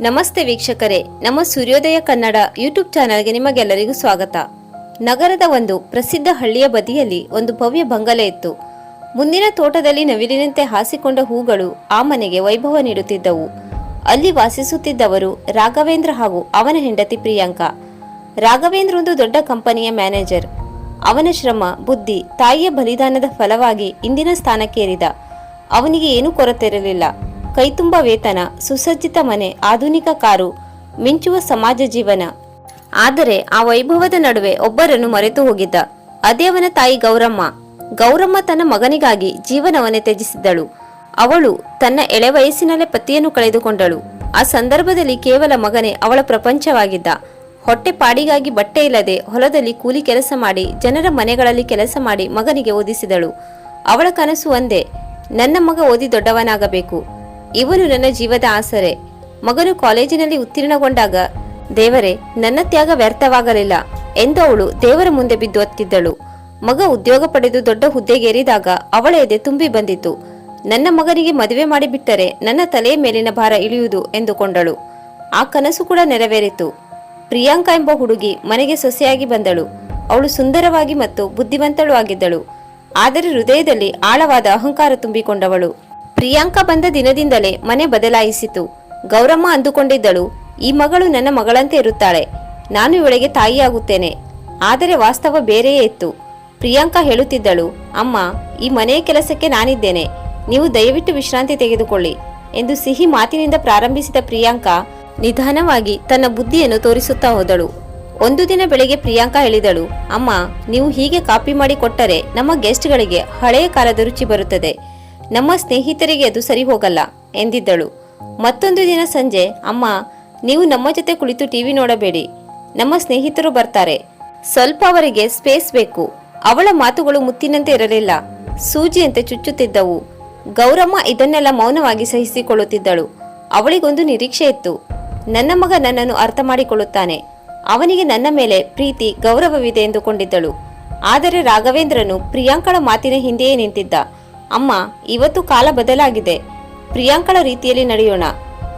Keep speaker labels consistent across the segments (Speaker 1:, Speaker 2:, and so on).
Speaker 1: ನಮಸ್ತೆ ವೀಕ್ಷಕರೇ, ನಮ್ಮ ಸೂರ್ಯೋದಯ ಕನ್ನಡ ಯೂಟ್ಯೂಬ್ ಚಾನೆಲ್ಗೆ ನಿಮಗೆಲ್ಲರಿಗೂ ಸ್ವಾಗತ. ನಗರದ ಒಂದು ಪ್ರಸಿದ್ಧ ಹಳ್ಳಿಯ ಬದಿಯಲ್ಲಿ ಒಂದು ಭವ್ಯ ಬಂಗಲೆ ಇತ್ತು. ಮುಂದಿನ ತೋಟದಲ್ಲಿ ನವಿಲಿನಂತೆ ಹಾಸಿಕೊಂಡ ಹೂಗಳು ಆ ಮನೆಗೆ ವೈಭವ ನೀಡುತ್ತಿದ್ದವು. ಅಲ್ಲಿ ವಾಸಿಸುತ್ತಿದ್ದವರು ರಾಘವೇಂದ್ರ ಹಾಗೂ ಅವನ ಹೆಂಡತಿ ಪ್ರಿಯಾಂಕಾ. ರಾಘವೇಂದ್ರ ಒಂದು ದೊಡ್ಡ ಕಂಪನಿಯ ಮ್ಯಾನೇಜರ್. ಅವನ ಶ್ರಮ, ಬುದ್ಧಿ, ತಾಯಿಯ ಬಲಿದಾನದ ಫಲವಾಗಿ ಇಂದಿನ ಸ್ಥಾನಕ್ಕೇರಿದ. ಅವನಿಗೆ ಏನೂ ಕೊರತೆ ಇರಲಿಲ್ಲ ಕೈತುಂಬ ವೇತನ, ಸುಸಜ್ಜಿತ ಮನೆ, ಆಧುನಿಕ ಕಾರು, ಮಿಂಚುವ ಸಮಾಜ ಜೀವನ. ಆದರೆ ಆ ವೈಭವದ ನಡುವೆ ಒಬ್ಬರನ್ನು ಮರೆತು ಹೋಗಿದ್ದ. ಅದೇ ಅವನ ತಾಯಿ ಗೌರಮ್ಮ. ಗೌರಮ್ಮ ತನ್ನ ಮಗನಿಗಾಗಿ ಜೀವನವನ್ನೇ ತ್ಯಜಿಸಿದ್ದಳು. ಅವಳು ತನ್ನ ಎಳೆ ವಯಸ್ಸಿನಲ್ಲೇ ಪತಿಯನ್ನು ಕಳೆದುಕೊಂಡಳು. ಆ ಸಂದರ್ಭದಲ್ಲಿ ಕೇವಲ ಮಗನೇ ಅವಳ ಪ್ರಪಂಚವಾಗಿದ್ದ. ಹೊಟ್ಟೆ ಪಾಡಿಗಾಗಿ ಬಟ್ಟೆ ಇಲ್ಲದೆ ಹೊಲದಲ್ಲಿ ಕೂಲಿ ಕೆಲಸ ಮಾಡಿ, ಜನರ ಮನೆಗಳಲ್ಲಿ ಕೆಲಸ ಮಾಡಿ ಮಗನಿಗೆ ಓದಿಸಿದಳು. ಅವಳ ಕನಸು ಒಂದೇ, ನನ್ನ ಮಗ ಓದಿ ದೊಡ್ಡವನಾಗಬೇಕು. ಇವನು ನನ್ನ ಜೀವದ ಆಸರೆ. ಮಗನು ಕಾಲೇಜಿನಲ್ಲಿ ಉತ್ತೀರ್ಣಗೊಂಡಾಗ, ದೇವರೇ, ನನ್ನ ತ್ಯಾಗ ವ್ಯರ್ಥವಾಗಲಿಲ್ಲ ಎಂದು ಅವಳು ದೇವರ ಮುಂದೆ ಬಿದ್ದು ಅತ್ತಿದ್ದಳು ಮಗ ಉದ್ಯೋಗ ಪಡೆದು ದೊಡ್ಡ ಹುದ್ದೆಗೇರಿದಾಗ ಅವಳ ಎದೆ ತುಂಬಿ ಬಂದಿತು ನನ್ನ ಮಗನಿಗೆ ಮದುವೆ ಮಾಡಿಬಿಟ್ಟರೆ ನನ್ನ ತಲೆಯ ಮೇಲಿನ ಭಾರ ಇಳಿಯುವುದು ಎಂದುಕೊಂಡಳು. ಆ ಕನಸು ಕೂಡ ನೆರವೇರಿತು. ಪ್ರಿಯಾಂಕಾ ಎಂಬ ಹುಡುಗಿ ಮನೆಗೆ ಸೊಸೆಯಾಗಿ ಬಂದಳು. ಅವಳು ಸುಂದರವಾಗಿ ಮತ್ತು ಬುದ್ಧಿವಂತಳು ಆಗಿದ್ದಳು. ಆದರೆ ಹೃದಯದಲ್ಲಿ ಆಳವಾದ ಅಹಂಕಾರ ತುಂಬಿಕೊಂಡವಳು. ಪ್ರಿಯಾಂಕಾ ಬಂದ ದಿನದಿಂದಲೇ ಮನೆ ಬದಲಾಯಿಸಿತು. ಗೌರಮ್ಮ ಅಂದುಕೊಂಡಿದ್ದಳು, ಈ ಮಗಳು ನನ್ನ ಮಗಳಂತೆ ಇರುತ್ತಾಳೆ. ನಾನು ಇವಳಿಗೆ ತಾಯಿಯಾಗುತ್ತೇನೆ. ಆದರೆ ವಾಸ್ತವ ಬೇರೆಯೇ ಇತ್ತು ಪ್ರಿಯಾಂಕಾ ಹೇಳುತ್ತಿದ್ದಳು, ಅಮ್ಮ, ಈ ಮನೆಯ ಕೆಲಸಕ್ಕೆ ನಾನಿದ್ದೇನೆ. ನೀವು ದಯವಿಟ್ಟು ವಿಶ್ರಾಂತಿ ತೆಗೆದುಕೊಳ್ಳಿ ಎಂದು ಸಿಹಿ ಮಾತಿನಿಂದ ಪ್ರಾರಂಭಿಸಿದ ಪ್ರಿಯಾಂಕಾ ನಿಧಾನವಾಗಿ ತನ್ನ ಬುದ್ಧಿಯನ್ನು ತೋರಿಸುತ್ತಾ ಹೋದಳು. ಒಂದು ದಿನ ಬೆಳಿಗ್ಗೆ ಪ್ರಿಯಾಂಕಾ ಹೇಳಿದಳು, ಅಮ್ಮ, ನೀವು ಹೀಗೆ ಕಾಪಿ ಮಾಡಿ ಕೊಟ್ಟರೆ ನಮ್ಮ ಗೆಸ್ಟ್ಗಳಿಗೆ ಹಳೆಯ ಕಾಲದ ರುಚಿ ಬರುತ್ತದೆ. ನಮ್ಮ ಸ್ನೇಹಿತರಿಗೆ ಅದು ಸರಿ ಹೋಗಲ್ಲ ಎಂದಿದ್ದಳು. ಮತ್ತೊಂದು ದಿನ ಸಂಜೆ, ಅಮ್ಮ, ನೀವು ನಮ್ಮ ಜೊತೆ ಕುಳಿತು ಟಿವಿ ನೋಡಬೇಡಿ. ನಮ್ಮ ಸ್ನೇಹಿತರು ಬರ್ತಾರೆ. ಸ್ವಲ್ಪ ಅವರಿಗೆ ಸ್ಪೇಸ್ ಬೇಕು. ಅವಳ ಮಾತುಗಳು ಮುತ್ತಿನಂತೆ ಇರಲಿಲ್ಲ. ಸೂಜಿಯಂತೆ ಚುಚ್ಚುತ್ತಿದ್ದವು. ಗೌರಮ್ಮ ಇದನ್ನೆಲ್ಲ ಮೌನವಾಗಿ ಸಹಿಸಿಕೊಳ್ಳುತ್ತಿದ್ದಳು. ಅವಳಿಗೊಂದು ನಿರೀಕ್ಷೆ ಇತ್ತು. ನನ್ನ ಮಗ ನನ್ನನ್ನು ಅರ್ಥ ಮಾಡಿಕೊಳ್ಳುತ್ತಾನೆ. ಅವನಿಗೆ ನನ್ನ ಮೇಲೆ ಪ್ರೀತಿ, ಗೌರವವಿದೆ ಎಂದುಕೊಂಡಿದ್ದಳು. ಆದರೆ ರಾಘವೇಂದ್ರನು ಪ್ರಿಯಾಂಕಳ ಮಾತಿನ ಹಿಂದೆಯೇ ನಿಂತಿದ್ದ. ಅಮ್ಮ, ಇವತ್ತು ಕಾಲ ಬದಲಾಗಿದೆ. ಪ್ರಿಯಾಂಕಳ ರೀತಿಯಲ್ಲಿ ನಡೆಯೋಣ.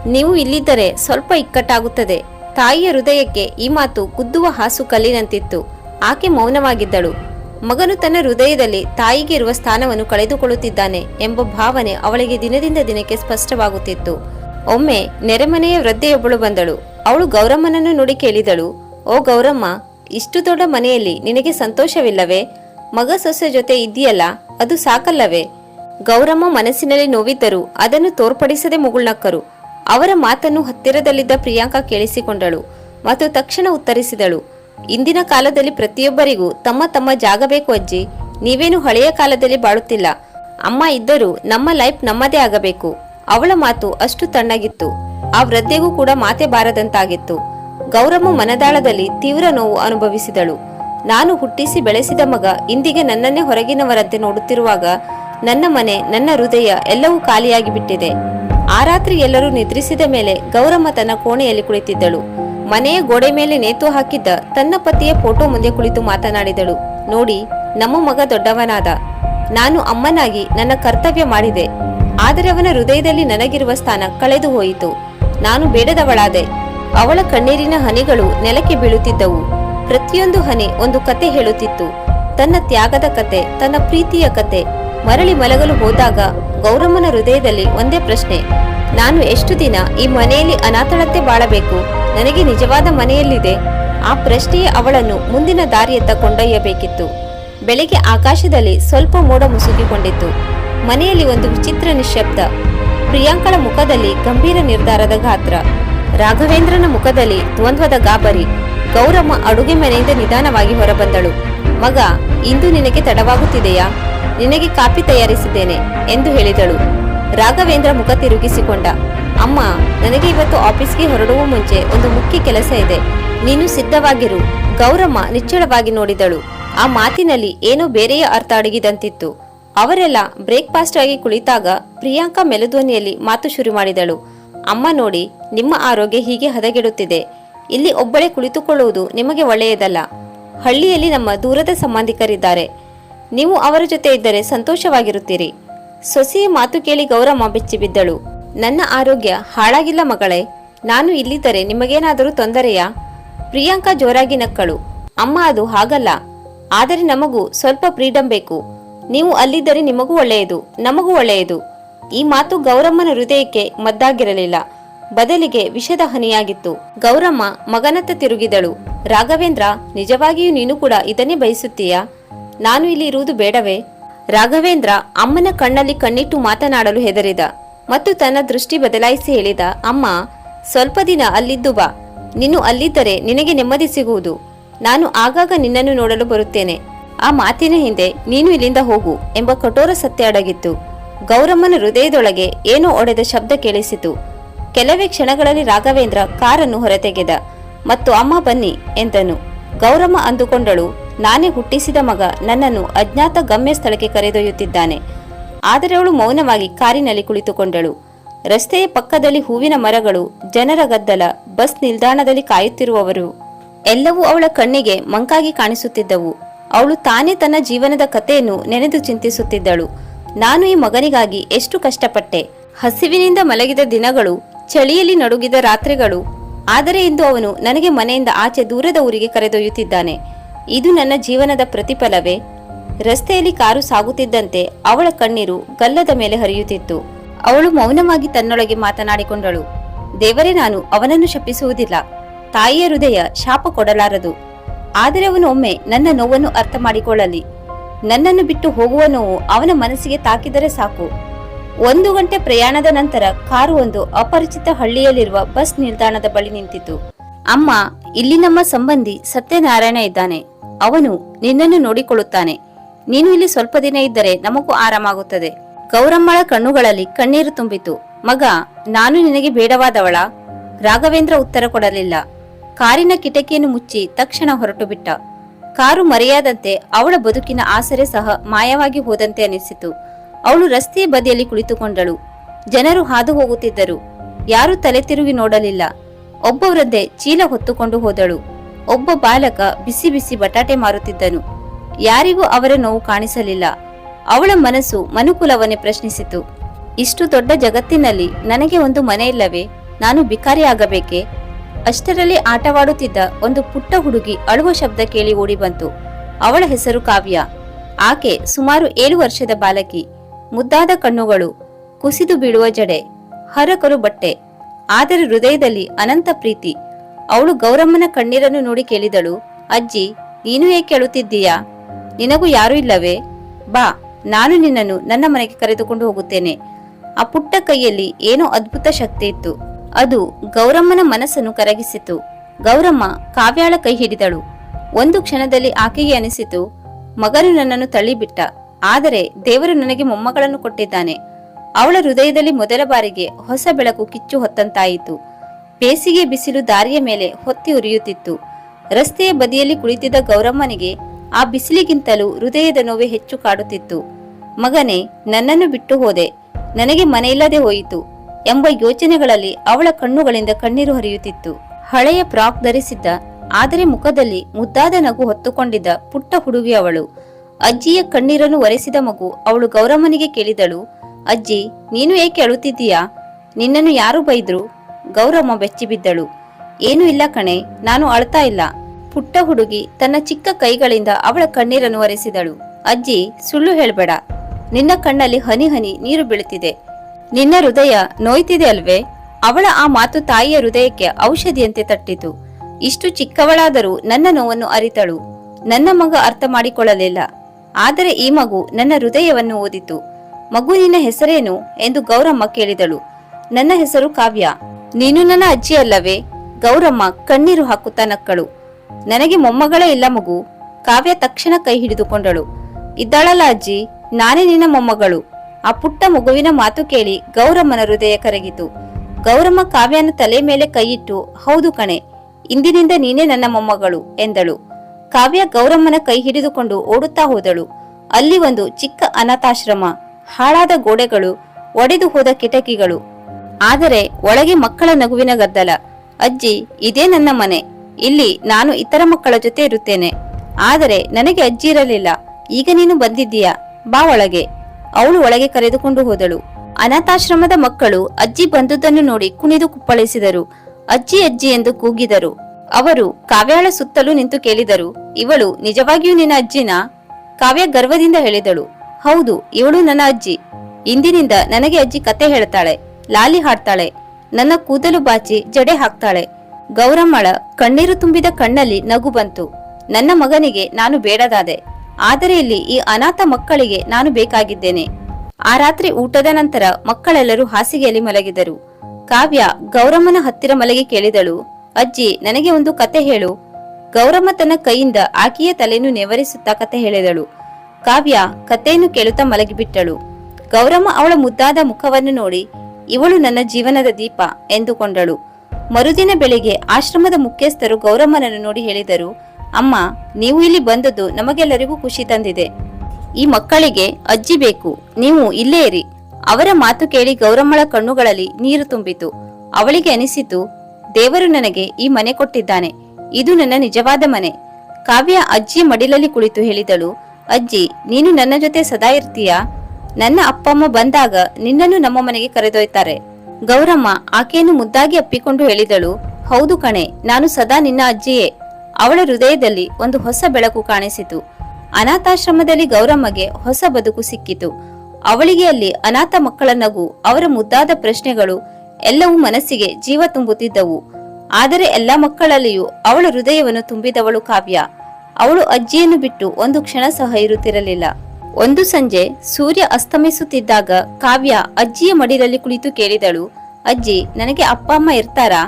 Speaker 1: ನೀವು ಇಲ್ಲಿದ್ದರೆ ಸ್ವಲ್ಪ ಇಕ್ಕಟ್ಟಾಗುತ್ತದೆ. ತಾಯಿಯ ಹೃದಯಕ್ಕೆ ಈ ಮಾತು ಗುದ್ದುವ ಹಾಸು ಕಲ್ಲಿನಂತಿತ್ತು. ಆಕೆ ಮೌನವಾಗಿದ್ದಳು. ಮಗನು ತನ್ನ ಹೃದಯದಲ್ಲಿ ತಾಯಿಗೆ ಇರುವ ಸ್ಥಾನವನ್ನು ಕಳೆದುಕೊಳ್ಳುತ್ತಿದ್ದಾನೆ ಎಂಬ ಭಾವನೆ ಅವಳಿಗೆ ದಿನದಿಂದ ದಿನಕ್ಕೆ ಸ್ಪಷ್ಟವಾಗುತ್ತಿತ್ತು. ಒಮ್ಮೆ ನೆರೆಮನೆಯ ವೃದ್ಧೆಯೊಬ್ಬಳು ಬಂದಳು. ಅವಳು ಗೌರಮ್ಮನನ್ನು ನೋಡಿ ಕೇಳಿದಳು. ಓ ಗೌರಮ್ಮ, ಇಷ್ಟು ದೊಡ್ಡ ಮನೆಯಲ್ಲಿ ನಿನಗೆ ಸಂತೋಷವಿಲ್ಲವೇ? ಮಗ ಸೊಸೆ ಜೊತೆ ಇದೆಯಲ್ಲ ಅದು ಸಾಕಲ್ಲವೇ? ಗೌರಮ್ಮ ಮನಸ್ಸಿನಲ್ಲಿ ನೋವಿದ್ದರೂ ಅದನ್ನು ತೋರ್ಪಡಿಸದೆ ಮುಗುಳ್ನಕ್ಕರು. ಅವರ ಮಾತನ್ನು ಹತ್ತಿರದಲ್ಲಿದ್ದ ಪ್ರಿಯಾಂಕಾ ಕೇಳಿಸಿಕೊಂಡಳು ಮತ್ತು ತಕ್ಷಣ ಉತ್ತರಿಸಿದಳು, ಇಂದಿನ ಕಾಲದಲ್ಲಿ ಪ್ರತಿಯೊಬ್ಬರಿಗೂ ತಮ್ಮ ತಮ್ಮ ಜಾಗ ಬೇಕು ಅಜ್ಜಿ. ನೀವೇನು ಹಳೆಯ ಕಾಲದಲ್ಲಿ ಬಾಳುತ್ತಿಲ್ಲ. ಅಮ್ಮ ಇದ್ದರೂ ನಮ್ಮ ಲೈಫ್ ನಮ್ಮದೇ ಆಗಬೇಕು. ಅವಳ ಮಾತು ಅಷ್ಟು ತಣ್ಣಗಿತ್ತು. ಆ ವೃದ್ಧೆಗೂ ಕೂಡ ಮಾತೆ ಬಾರದಂತಾಗಿತ್ತು. ಗೌರಮ್ಮ ಮನದಾಳದಲ್ಲಿ ತೀವ್ರ ನೋವು ಅನುಭವಿಸಿದಳು. ನಾನು ಹುಟ್ಟಿಸಿ ಬೆಳೆಸಿದ ಮಗ ಇಂದಿಗೆ ನನ್ನನ್ನೇ ಹೊರಗಿನವರಂತೆ ನೋಡುತ್ತಿರುವಾಗ ನನ್ನ ಮನೆ, ನನ್ನ ಹೃದಯ ಎಲ್ಲವೂ ಖಾಲಿಯಾಗಿ ಬಿಟ್ಟಿದೆ ಆ ರಾತ್ರಿ ಎಲ್ಲರೂ ನಿದ್ರಿಸಿದ ಮೇಲೆ ಗೌರಮ್ಮ ತನ್ನ ಕೋಣೆಯಲ್ಲಿ ಕುಳಿತಿದ್ದಳು. ಮನೆಯ ಗೋಡೆ ಮೇಲೆ ನೇತು ಹಾಕಿದ್ದ ತನ್ನ ಪತಿಯ ಫೋಟೋ ಮುಂದೆ ಕುಳಿತು ಮಾತನಾಡಿದಳು. ನೋಡಿ, ನಮ್ಮ ಮಗ ದೊಡ್ಡವನಾದ. ನಾನು ಅಮ್ಮನಾಗಿ ನನ್ನ ಕರ್ತವ್ಯ ಮಾಡಿದೆ. ಆದರೆ ಅವನ ಹೃದಯದಲ್ಲಿ ನನಗಿರುವ ಸ್ಥಾನ ಕಳೆದು ಹೋಯಿತು ನಾನು ಬೇಡದವಳಾದೆ. ಅವಳ ಕಣ್ಣೀರಿನ ಹನಿಗಳು ನೆಲಕ್ಕೆ ಬೀಳುತ್ತಿದ್ದವು. ಪ್ರತಿಯೊಂದು ಹನಿ ಒಂದು ಕತೆ ಹೇಳುತ್ತಿತ್ತು. ತನ್ನ ತ್ಯಾಗದ ಕತೆ, ತನ್ನ ಪ್ರೀತಿಯ ಕತೆ. ಮರಳಿ ಮಲಗಲು ಹೋದಾಗ ಗೌರಮ್ಮನ ಹೃದಯದಲ್ಲಿ ಒಂದೇ ಪ್ರಶ್ನೆ. ನಾನು ಎಷ್ಟು ದಿನ ಈ ಮನೆಯಲ್ಲಿ ಅನಾಥಳತೆ ಬಾಳಬೇಕು? ನನಗೆ ನಿಜವಾದ ಮನೆಯಲ್ಲಿದೆ. ಆ ಪ್ರಶ್ನೆಯೇ ಅವಳನ್ನು ಮುಂದಿನ ದಾರಿಯತ್ತ ಕೊಂಡೊಯ್ಯಬೇಕಿತ್ತು. ಬೆಳಿಗ್ಗೆ ಆಕಾಶದಲ್ಲಿ ಸ್ವಲ್ಪ ಮೋಡ ಮುಸುಕಿಕೊಂಡಿತ್ತು. ಮನೆಯಲ್ಲಿ ಒಂದು ವಿಚಿತ್ರ ನಿಶ್ಶಬ್ದ. ಪ್ರಿಯಾಂಕಳ ಮುಖದಲ್ಲಿ ಗಂಭೀರ ನಿರ್ಧಾರದ ಗಾತ್ರ. ರಾಘವೇಂದ್ರನ ಮುಖದಲ್ಲಿ ದ್ವಂದ್ವದ ಗಾಬರಿ. ಗೌರಮ್ಮ ಅಡುಗೆ ಮನೆಯಿಂದ ನಿಧಾನವಾಗಿ ಹೊರಬಂದಳು. ಮಗ, ಇಂದು ನಿನಗೆ ತಡವಾಗುತ್ತಿದೆಯಾ? ನಿನಗೆ ಕಾಪಿ ತಯಾರಿಸಿದ್ದೇನೆ ಎಂದು ಹೇಳಿದಳು. ರಾಘವೇಂದ್ರ ಮುಖ ತಿರುಗಿಸಿಕೊಂಡ. ಅಮ್ಮ, ನನಗೆ ಇವತ್ತು ಆಫೀಸ್ಗೆ ಹೊರಡುವ ಮುಂಚೆ ಒಂದು ಮುಖ್ಯ ಕೆಲಸ ಇದೆ. ನೀನು ಸಿದ್ಧವಾಗಿರು. ಗೌರಮ್ಮ ನಿಚ್ಚಳವಾಗಿ ನೋಡಿದಳು. ಆ ಮಾತಿನಲ್ಲಿ ಏನೋ ಬೇರೆಯ ಅರ್ಥ ಅಡಗಿದಂತಿತ್ತು. ಅವರೆಲ್ಲ ಬ್ರೇಕ್ಫಾಸ್ಟ್ ಆಗಿ ಕುಳಿತಾಗ ಪ್ರಿಯಾಂಕಾ ಮೆಲುಧ್ವನಿಯಲ್ಲಿ ಮಾತು ಶುರು ಮಾಡಿದಳು. ಅಮ್ಮ ನೋಡಿ, ನಿಮ್ಮ ಆರೋಗ್ಯ ಹೀಗೆ ಹದಗೆಡುತ್ತಿದೆ. ಇಲ್ಲಿ ಒಬ್ಬಳೇ ಕುಳಿತುಕೊಳ್ಳುವುದು ನಿಮಗೆ ಒಳ್ಳೆಯದಲ್ಲ. ಹಳ್ಳಿಯಲ್ಲಿ ನಮ್ಮ ದೂರದ ಸಂಬಂಧಿಕರಿದ್ದಾರೆ. ನೀವು ಅವರ ಜೊತೆ ಇದ್ದರೆ ಸಂತೋಷವಾಗಿರುತ್ತೀರಿ. ಸೊಸೆಯ ಮಾತು ಕೇಳಿ ಗೌರಮ್ಮ ಬೆಚ್ಚಿಬಿದ್ದಳು ನನ್ನ ಆರೋಗ್ಯ ಹಾಳಾಗಿಲ್ಲ ಮಗಳೇ. ನಾನು ಇಲ್ಲಿದ್ದರೆ ನಿಮಗೇನಾದರೂ ತೊಂದರೆಯಾ? ಪ್ರಿಯಾಂಕಾ ಜೋರಾಗಿ ನಕ್ಕಳು. ಅಮ್ಮ, ಅದು ಹಾಗಲ್ಲ. ಆದರೆ ನಮಗೂ ಸ್ವಲ್ಪ ಫ್ರೀಡಂ ಬೇಕು. ನೀವು ಅಲ್ಲಿದ್ದರೆ ನಿಮಗೂ ಒಳ್ಳೆಯದು, ನಮಗೂ ಒಳ್ಳೆಯದು. ಈ ಮಾತು ಗೌರಮ್ಮನ ಹೃದಯಕ್ಕೆ ಮದ್ದಾಗಿರಲಿಲ್ಲ. ಬದಲಿಗೆ ವಿಷದ ಹನಿಯಾಗಿತ್ತು. ಗೌರಮ್ಮ ಮಗನತ್ತ ತಿರುಗಿದಳು. ರಾಘವೇಂದ್ರ, ನಿಜವಾಗಿಯೂ ನೀನು ಕೂಡ ಇದನ್ನೇ ಬಯಸುತ್ತೀಯಾ? ನಾನು ಇಲ್ಲಿ ಇರುವುದು ಬೇಡವೇ? ರಾಘವೇಂದ್ರ ಅಮ್ಮನ ಕಣ್ಣಲ್ಲಿ ಕಣ್ಣಿಟ್ಟು ಮಾತನಾಡಲು ಹೆದರಿದ. ಮತ್ತು ತನ್ನ ದೃಷ್ಟಿ ಬದಲಾಯಿಸಿ ಹೇಳಿದ, ಅಮ್ಮ, ಸ್ವಲ್ಪ ದಿನ ಅಲ್ಲಿದ್ದು ಬಾ. ನೀನು ಅಲ್ಲಿದ್ದರೆ ನಿನಗೆ ನೆಮ್ಮದಿ ಸಿಗುವುದು. ನಾನು ಆಗಾಗ ನಿನ್ನನ್ನು ನೋಡಲು ಬರುತ್ತೇನೆ. ಆ ಮಾತಿನ ಹಿಂದೆ ನೀನು ಇಲ್ಲಿಂದ ಹೋಗು ಎಂಬ ಕಠೋರ ಸತ್ಯ ಅಡಗಿತ್ತು. ಗೌರಮ್ಮನ ಹೃದಯದೊಳಗೆ ಏನೋ ಒಡೆದ ಶಬ್ದ ಕೇಳಿಸಿತು. ಕೆಲವೇ ಕ್ಷಣಗಳಲ್ಲಿ ರಾಘವೇಂದ್ರ ಕಾರನ್ನು ಹೊರತೆಗೆದ. ಮತ್ತು ಅಮ್ಮ ಬನ್ನಿ, ಎಂದನು. ಗೌರಮ್ಮ ಅಂದುಕೊಂಡಳು, ನಾನೇ ಹುಟ್ಟಿಸಿದ ಮಗ, ನನ್ನನ್ನು ಅಜ್ಞಾತ ಗಮ್ಯ ಸ್ಥಳಕ್ಕೆ ಕರೆದೊಯ್ಯುತ್ತಿದ್ದಾನೆ. ಆದರೆ ಅವಳು ಮೌನವಾಗಿ ಕಾರಿನಲ್ಲಿ ಕುಳಿತುಕೊಂಡಳು. ರಸ್ತೆಯ ಪಕ್ಕದಲ್ಲಿ ಹೂವಿನ ಮರಗಳು, ಜನರ ಗದ್ದಲ, ಬಸ್ ನಿಲ್ದಾಣದಲ್ಲಿ ಕಾಯುತ್ತಿರುವವರು, ಎಲ್ಲವೂ ಅವಳ ಕಣ್ಣಿಗೆ ಮಂಕಾಗಿ ಕಾಣಿಸುತ್ತಿದ್ದವು. ಅವಳು ತಾನೇ ತನ್ನ ಜೀವನದ ಕಥೆಯನ್ನು ನೆನೆದು ಚಿಂತಿಸುತ್ತಿದ್ದಳು. ನಾನು ಈ ಮಗನಿಗಾಗಿ ಎಷ್ಟು ಕಷ್ಟಪಟ್ಟೆ. ಹಸಿವಿನಿಂದ ಮಲಗಿದ ದಿನಗಳು ಚಳಿಯಲ್ಲಿ ನಡುಗಿದ ರಾತ್ರಿಗಳು. ಆದರೆ ಇಂದು ಅವನು ನನಗೆ ಮನೆಯಿಂದ ಆಚೆ ದೂರದ ಊರಿಗೆ ಕರೆದೊಯ್ಯುತ್ತಿದ್ದಾನೆ. ಇದು ನನ್ನ ಜೀವನದ ಪ್ರತಿಫಲವೇ. ರಸ್ತೆಯಲ್ಲಿ ಕಾರು ಸಾಗುತ್ತಿದ್ದಂತೆ ಅವಳ ಕಣ್ಣೀರು ಗಲ್ಲದ ಮೇಲೆ ಹರಿಯುತ್ತಿತ್ತು. ಅವಳು ಮೌನವಾಗಿ ತನ್ನೊಳಗೆ ಮಾತನಾಡಿಕೊಂಡಳು. ದೇವರೇ, ನಾನು ಅವನನ್ನು ಶಪಿಸುವುದಿಲ್ಲ. ತಾಯಿಯ ಹೃದಯ ಶಾಪ ಕೊಡಲಾರದು. ಆದರೆ ಅವನು ಒಮ್ಮೆ ನನ್ನ ನೋವನ್ನು ಅರ್ಥ ಮಾಡಿಕೊಳ್ಳಲಿ ನನ್ನನ್ನು ಬಿಟ್ಟು ಹೋಗುವ ನೋವು ಅವನ ಮನಸ್ಸಿಗೆ ತಾಕಿದರೆ ಸಾಕು. ಒಂದು ಗಂಟೆ ಪ್ರಯಾಣದ ನಂತರ ಕಾರು ಒಂದು ಅಪರಿಚಿತ ಹಳ್ಳಿಯಲ್ಲಿರುವ ಬಸ್ ನಿಲ್ದಾಣದ ಬಳಿ ನಿಂತಿತು ಅಮ್ಮ, ಇಲ್ಲಿ ನಮ್ಮ ಸಂಬಂಧಿ ಸತ್ಯನಾರಾಯಣ ಇದ್ದಾನೆ. ಅವನು ನಿನ್ನನ್ನು ನೋಡಿಕೊಳ್ಳುತ್ತಾನೆ. ನೀನು ಇಲ್ಲಿ ಸ್ವಲ್ಪ ದಿನ ಇದ್ದರೆ ನಮಗೂ ಆರಾಮಾಗುತ್ತದೆ. ಗೌರಮ್ಮಳ ಕಣ್ಣುಗಳಲ್ಲಿ ಕಣ್ಣೀರು ತುಂಬಿತು ಮಗ, ನಾನು ನಿನಗೆ ಬೇಡವಾದವಳ? ರಾಘವೇಂದ್ರ ಉತ್ತರ ಕೊಡಲಿಲ್ಲ. ಕಾರಿನ ಕಿಟಕಿಯನ್ನು ಮುಚ್ಚಿ ತಕ್ಷಣ ಹೊರಟು ಬಿಟ್ಟ ಕಾರು ಮರೆಯಾದಂತೆ ಅವಳ ಬದುಕಿನ ಆಸರೆ ಸಹ ಮಾಯವಾಗಿ ಹೋದಂತೆ ಅನಿಸಿತು. ಅವಳು ರಸ್ತೆಯ ಬದಿಯಲ್ಲಿ ಕುಳಿತುಕೊಂಡಳು. ಜನರು ಹಾದು ಹೋಗುತ್ತಿದ್ದರು. ಯಾರು ತಲೆ ತಿರುಗಿ ನೋಡಲಿಲ್ಲ. ಒಬ್ಬ ವೃದ್ಧೆ ಚೀಲ ಹೊತ್ತುಕೊಂಡು ಹೋದಳು. ಒಬ್ಬ ಬಾಲಕ ಬಿಸಿ ಬಿಸಿ ಬಟಾಟೆ ಮಾರುತ್ತಿದ್ದನು. ಯಾರಿಗೂ ಅವರ ನೋವು ಕಾಣಿಸಲಿಲ್ಲ. ಅವಳ ಮನಸ್ಸು ಮನುಕುಲವನ್ನೇ ಪ್ರಶ್ನಿಸಿತು. ಇಷ್ಟು ದೊಡ್ಡ ಜಗತ್ತಿನಲ್ಲಿ ನನಗೆ ಒಂದು ಮನೆ ಇಲ್ಲವೇ? ನಾನು ಬಿಕಾರಿಯಾಗಬೇಕೆ ಅಷ್ಟರಲ್ಲಿ ಆಟವಾಡುತ್ತಿದ್ದ ಒಂದು ಪುಟ್ಟ ಹುಡುಗಿ ಅಳುವ ಶಬ್ದ ಕೇಳಿ ಓಡಿ ಬಂತು. ಅವಳ ಹೆಸರು ಕಾವ್ಯ. ಆಕೆ ಸುಮಾರು ಏಳು ವರ್ಷದ ಬಾಲಕಿ. ಮುದ್ದಾದ ಕಣ್ಣುಗಳು, ಕುಸಿದು ಬೀಳುವ ಜಡೆ, ಹರಕರು ಬಟ್ಟೆ. ಆದರೆ ಹೃದಯದಲ್ಲಿ ಅನಂತ ಪ್ರೀತಿ. ಅವಳು ಗೌರಮ್ಮನ ಕಣ್ಣೀರನ್ನು ನೋಡಿ ಕೇಳಿದಳು, ಅಜ್ಜಿ, ನೀನು ಏಕೆ ಅಳುತ್ತಿದ್ದೀಯಾ? ನಿನಗೂ ಯಾರೂ ಇಲ್ಲವೇ? ಬಾ, ನಾನು ನಿನ್ನನ್ನು ನನ್ನ ಮನೆಗೆ ಕರೆದುಕೊಂಡು ಹೋಗುತ್ತೇನೆ. ಆ ಪುಟ್ಟ ಕೈಯಲ್ಲಿ ಏನೋ ಅದ್ಭುತ ಶಕ್ತಿ ಇತ್ತು. ಅದು ಗೌರಮ್ಮನ ಮನಸ್ಸನ್ನು ಕರಗಿಸಿತು. ಗೌರಮ್ಮ ಕಾವ್ಯಾಳ ಕೈ ಹಿಡಿದಳು. ಒಂದು ಕ್ಷಣದಲ್ಲಿ ಆಕೆಗೆ ಅನಿಸಿತು, ಮಗನು ನನ್ನನ್ನು ತಳ್ಳಿಬಿಟ್ಟ. ಆದರೆ ದೇವರು ನನಗೆ ಮೊಮ್ಮಗಳನ್ನು ಕೊಟ್ಟಿದ್ದಾನೆ. ಅವಳ ಹೃದಯದಲ್ಲಿ ಮೊದಲ ಬಾರಿಗೆ ಹೊಸ ಬೆಳಕು ಕಿಚ್ಚು ಹೊತ್ತಂತಾಯಿತು. ಬೇಸಿಗೆ ಬಿಸಿಲು ದಾರಿಯ ಮೇಲೆ ಹೊತ್ತಿ ಉರಿಯುತ್ತಿತ್ತು. ರಸ್ತೆಯ ಬದಿಯಲ್ಲಿ ಕುಳಿತಿದ್ದ ಗೌರಮ್ಮನಿಗೆ ಆ ಬಿಸಿಲಿಗಿಂತಲೂ ಹೃದಯದ ನೋವೇ ಹೆಚ್ಚು ಕಾಡುತ್ತಿತ್ತು. ಮಗನೇ, ನನ್ನನ್ನು ಬಿಟ್ಟು ಹೋದೆ. ನನಗೆ ಮನೆಯಿಲ್ಲದೆ ಹೋಯಿತು ಎಂಬ ಯೋಚನೆಗಳಲ್ಲಿ ಅವಳ ಕಣ್ಣುಗಳಿಂದ ಕಣ್ಣೀರು ಹರಿಯುತ್ತಿತ್ತು. ಹಳೆಯ ಫ್ರಾಕ್ ಧರಿಸಿದ್ದ, ಆದರೆ ಮುಖದಲ್ಲಿ ಮುದ್ದಾದ ನಗು ಹೊತ್ತುಕೊಂಡಿದ್ದ ಪುಟ್ಟ ಹುಡುಗಿ ಅವಳು. ಅಜ್ಜಿಯ ಕಣ್ಣೀರನ್ನು ಒರೆಸಿದ ಮಗು ಅವಳು ಗೌರಮ್ಮನಿಗೆ ಕೇಳಿದಳು, ಅಜ್ಜಿ, ನೀನು ಏಕೆ ಅಳುತ್ತಿದ್ದೀಯಾ? ನಿನ್ನನ್ನು ಯಾರು ಬೈದ್ರು? ಗೌರಮ್ಮ ಬೆಚ್ಚಿಬಿದ್ದಳು, ಏನೂ ಇಲ್ಲ ಕಣೆ, ನಾನು ಅಳ್ತಾ ಇಲ್ಲ. ಪುಟ್ಟ ಹುಡುಗಿ ತನ್ನ ಚಿಕ್ಕ ಕೈಗಳಿಂದ ಅವಳ ಕಣ್ಣೀರನ್ನು ಒರೆಸಿದಳು, ಅಜ್ಜಿ, ಸುಳ್ಳು ಹೇಳ್ಬೇಡ. ನಿನ್ನ ಕಣ್ಣಲ್ಲಿ ಹನಿ ಹನಿ ನೀರು ಬೀಳುತ್ತಿದೆ. ನಿನ್ನ ಹೃದಯ ನೋಯ್ತಿದೆ ಅಲ್ವೇ? ಅವಳ ಆ ಮಾತು ತಾಯಿಯ ಹೃದಯಕ್ಕೆ ಔಷಧಿಯಂತೆ ತಟ್ಟಿತು. ಇಷ್ಟು ಚಿಕ್ಕವಳಾದರೂ ನನ್ನ ನೋವನ್ನು ಅರಿತಳು. ನನ್ನ ಮಗ ಅರ್ಥ ಮಾಡಿಕೊಳ್ಳಲಿಲ್ಲ. ಆದರೆ ಈ ಮಗು ನನ್ನ ಹೃದಯವನ್ನು ಓದಿತು. ಮಗು ನಿನ್ನ ಹೆಸರೇನು ಎಂದು ಗೌರಮ್ಮ ಕೇಳಿದಳು. ನನ್ನ ಹೆಸರು ಕಾವ್ಯ. ನೀನು ನನ್ನ ಅಜ್ಜಿ ಅಲ್ಲವೇ? ಗೌರಮ್ಮ ಕಣ್ಣೀರು ಹಾಕುತ್ತಾ ನಕ್ಕಳು. ನನಗೆ ಮೊಮ್ಮಗಳೇ ಇಲ್ಲ ಮಗು. ಕಾವ್ಯ ತಕ್ಷಣ ಕೈ ಹಿಡಿದುಕೊಂಡಳು. ಇದ್ದಾಳಲ್ಲ ಅಜ್ಜಿ, ನಾನೇ ನಿನ್ನ ಮೊಮ್ಮಗಳು. ಆ ಪುಟ್ಟ ಮಗುವಿನ ಮಾತು ಕೇಳಿ ಗೌರಮ್ಮನ ಹೃದಯ ಕರಗಿತು. ಗೌರಮ್ಮ ಕಾವ್ಯನ ತಲೆ ಮೇಲೆ ಕೈಯಿಟ್ಟು ಹೌದು ಕಣೆ, ಇಂದಿನಿಂದ ನೀನೇ ನನ್ನ ಮೊಮ್ಮಗಳು ಎಂದಳು. ಕಾವ್ಯ ಗೌರಮ್ಮನ ಕೈ ಹಿಡಿದುಕೊಂಡು ಓಡುತ್ತಾ ಹೋದಳು. ಅಲ್ಲಿ ಒಂದು ಚಿಕ್ಕ ಅನಾಥಾಶ್ರಮ, ಹಾಳಾದ ಗೋಡೆಗಳು, ಒಡೆದು ಹೋದ ಕಿಟಕಿಗಳು. ಆದರೆ ಒಳಗೆ ಮಕ್ಕಳ ನಗುವಿನ ಗದ್ದಲ. ಅಜ್ಜಿ, ಇದೇ ನನ್ನ ಮನೆ. ಇಲ್ಲಿ ನಾನು ಇತರ ಮಕ್ಕಳ ಜೊತೆ ಇರುತ್ತೇನೆ. ಆದರೆ ನನಗೆ ಅಜ್ಜಿ ಇರಲಿಲ್ಲ. ಈಗ ನೀನು ಬಂದಿದ್ದೀಯಾ? ಬಾ ಒಳಗೆ. ಅವಳು ಒಳಗೆ ಕರೆದುಕೊಂಡು ಹೋದಳು. ಅನಾಥಾಶ್ರಮದ ಮಕ್ಕಳು ಅಜ್ಜಿ ಬಂದುದನ್ನು ನೋಡಿ ಕುಣಿದು ಕುಪ್ಪಳಿಸಿದರು. ಅಜ್ಜಿ ಅಜ್ಜಿ ಎಂದು ಕೂಗಿದರು. ಅವರು ಕಾವ್ಯಾಳ ಸುತ್ತಲೂ ನಿಂತು ಕೇಳಿದರು, ಇವಳು ನಿಜವಾಗಿಯೂ ನಿನ್ನ ಅಜ್ಜಿನಾ? ಕಾವ್ಯ ಗರ್ವದಿಂದ ಹೇಳಿದಳು, ಹೌದು, ಇವಳು ನನ್ನ ಅಜ್ಜಿ. ಇಂದಿನಿಂದ ನನಗೆ ಅಜ್ಜಿ ಕತೆ ಹೇಳ್ತಾಳೆ, ಲಾಲಿ ಹಾಡ್ತಾಳೆ, ನನ್ನ ಕೂದಲು ಬಾಚಿ ಜಡೆ ಹಾಕ್ತಾಳೆ. ಗೌರಮ್ಮಳ ಕಣ್ಣೀರು ತುಂಬಿದ ಕಣ್ಣಲ್ಲಿ ನಗು ಬಂತು, ನನ್ನ ಮಗನಿಗೆ ನಾನು ಬೇಡದಾದೆ, ಆದರೆ ಇಲ್ಲಿ ಈ ಅನಾಥ ಮಕ್ಕಳಿಗೆ ನಾನು ಬೇಕಾಗಿದ್ದೇನೆ. ಆ ರಾತ್ರಿ ಊಟದ ನಂತರ ಮಕ್ಕಳೆಲ್ಲರೂ ಹಾಸಿಗೆಯಲ್ಲಿ ಮಲಗಿದರು. ಕಾವ್ಯ ಗೌರಮ್ಮನ ಹತ್ತಿರ ಮಲಗಿ ಕೇಳಿದಳು ಅಜ್ಜಿ, ನನಗೆ ಒಂದು ಕತೆ ಹೇಳು. ಗೌರಮ್ಮ ತನ್ನ ಕೈಯಿಂದ ಆಕೆಯ ತಲೆಯನ್ನು ನೆವರಿಸುತ್ತಾ ಕತೆ ಹೇಳಿದಳು. ಕಾವ್ಯ ಕಥೆಯನ್ನು ಕೇಳುತ್ತಾ ಮಲಗಿಬಿಟ್ಟಳು. ಗೌರಮ್ಮ ಅವಳ ಮುದ್ದಾದ ಮುಖವನ್ನು ನೋಡಿ, ಇವಳು ನನ್ನ ಜೀವನದ ದೀಪ ಎಂದುಕೊಂಡಳು. ಮರುದಿನ ಬೆಳಿಗ್ಗೆ ಆಶ್ರಮದ ಮುಖ್ಯಸ್ಥರು ಗೌರಮ್ಮನನ್ನು ನೋಡಿ ಹೇಳಿದರು, ಅಮ್ಮ, ನೀವು ಇಲ್ಲಿ ಬಂದದ್ದು ನಮಗೆಲ್ಲರಿಗೂ ಖುಷಿ ತಂದಿದೆ. ಈ ಮಕ್ಕಳಿಗೆ ಅಜ್ಜಿ ಬೇಕು, ನೀವು ಇಲ್ಲೇ ಇರಿ. ಅವರ ಮಾತು ಕೇಳಿ ಗೌರಮ್ಮಳ ಕಣ್ಣುಗಳಲ್ಲಿ ನೀರು ತುಂಬಿತು. ಅವಳಿಗೆ ಅನಿಸಿತು ದೇವರು ನನಗೆ ಈ ಮನೆ ಕೊಟ್ಟಿದ್ದಾನೆ. ಇದು ನನ್ನ ನಿಜವಾದ ಮನೆ. ಕಾವ್ಯ ಅಜ್ಜಿ ಮಡಿಲಲ್ಲಿ ಕುಳಿತು ಹೇಳಿದಳು, ಅಜ್ಜಿ, ನೀನು ನನ್ನ ಜೊತೆ ಸದಾ ಇರ್ತೀಯಾ? ನನ್ನ ಅಪ್ಪಮ್ಮ ಬಂದಾಗ ನಿನ್ನನ್ನು ನಮ್ಮ ಮನೆಗೆ ಕರೆದೊಯ್ತಾರೆ. ಗೌರಮ್ಮ ಆಕೆಯನ್ನು ಮುದ್ದಾಗಿ ಅಪ್ಪಿಕೊಂಡು ಹೇಳಿದಳು, ಹೌದು ಕಣೆ, ನಾನು ಸದಾ ನಿನ್ನ ಅಜ್ಜಿಯೇ. ಅವಳ ಹೃದಯದಲ್ಲಿ ಒಂದು ಹೊಸ ಬೆಳಕು ಕಾಣಿಸಿತು. ಅನಾಥಾಶ್ರಮದಲ್ಲಿ ಗೌರಮ್ಮಗೆ ಹೊಸ ಬದುಕು ಸಿಕ್ಕಿತು. ಅವಳಿಗೆ ಅಲ್ಲಿ ಅನಾಥ ಮಕ್ಕಳ ನಗು, ಅವರ ಮುದ್ದಾದ ಪ್ರಶ್ನೆಗಳು ಎಲ್ಲವೂ ಮನಸ್ಸಿಗೆ ಜೀವ ತುಂಬುತ್ತಿದ್ದವು. ಆದರೆ ಎಲ್ಲ ಮಕ್ಕಳಲ್ಲಿಯೂ ಅವಳ ಹೃದಯವನ್ನು ತುಂಬಿದವಳು ಕಾವ್ಯ. ಅವಳು ಅಜ್ಜಿಯನ್ನು ಬಿಟ್ಟು ಒಂದು ಕ್ಷಣ ಸಹ ಇರುತ್ತಿರಲಿಲ್ಲ. ಒಂದು ಸಂಜೆ ಸೂರ್ಯ ಅಸ್ತಮಿಸುತ್ತಿದ್ದಾಗ ಕಾವ್ಯ ಅಜ್ಜಿಯ ಮಡಿಲಲ್ಲಿ ಕುಳಿತು ಕೇಳಿದಳು, ಅಜ್ಜಿ, ನನಗೆ ಅಪ್ಪ, ಅಮ್ಮ ಇರ್ತಾರಾ?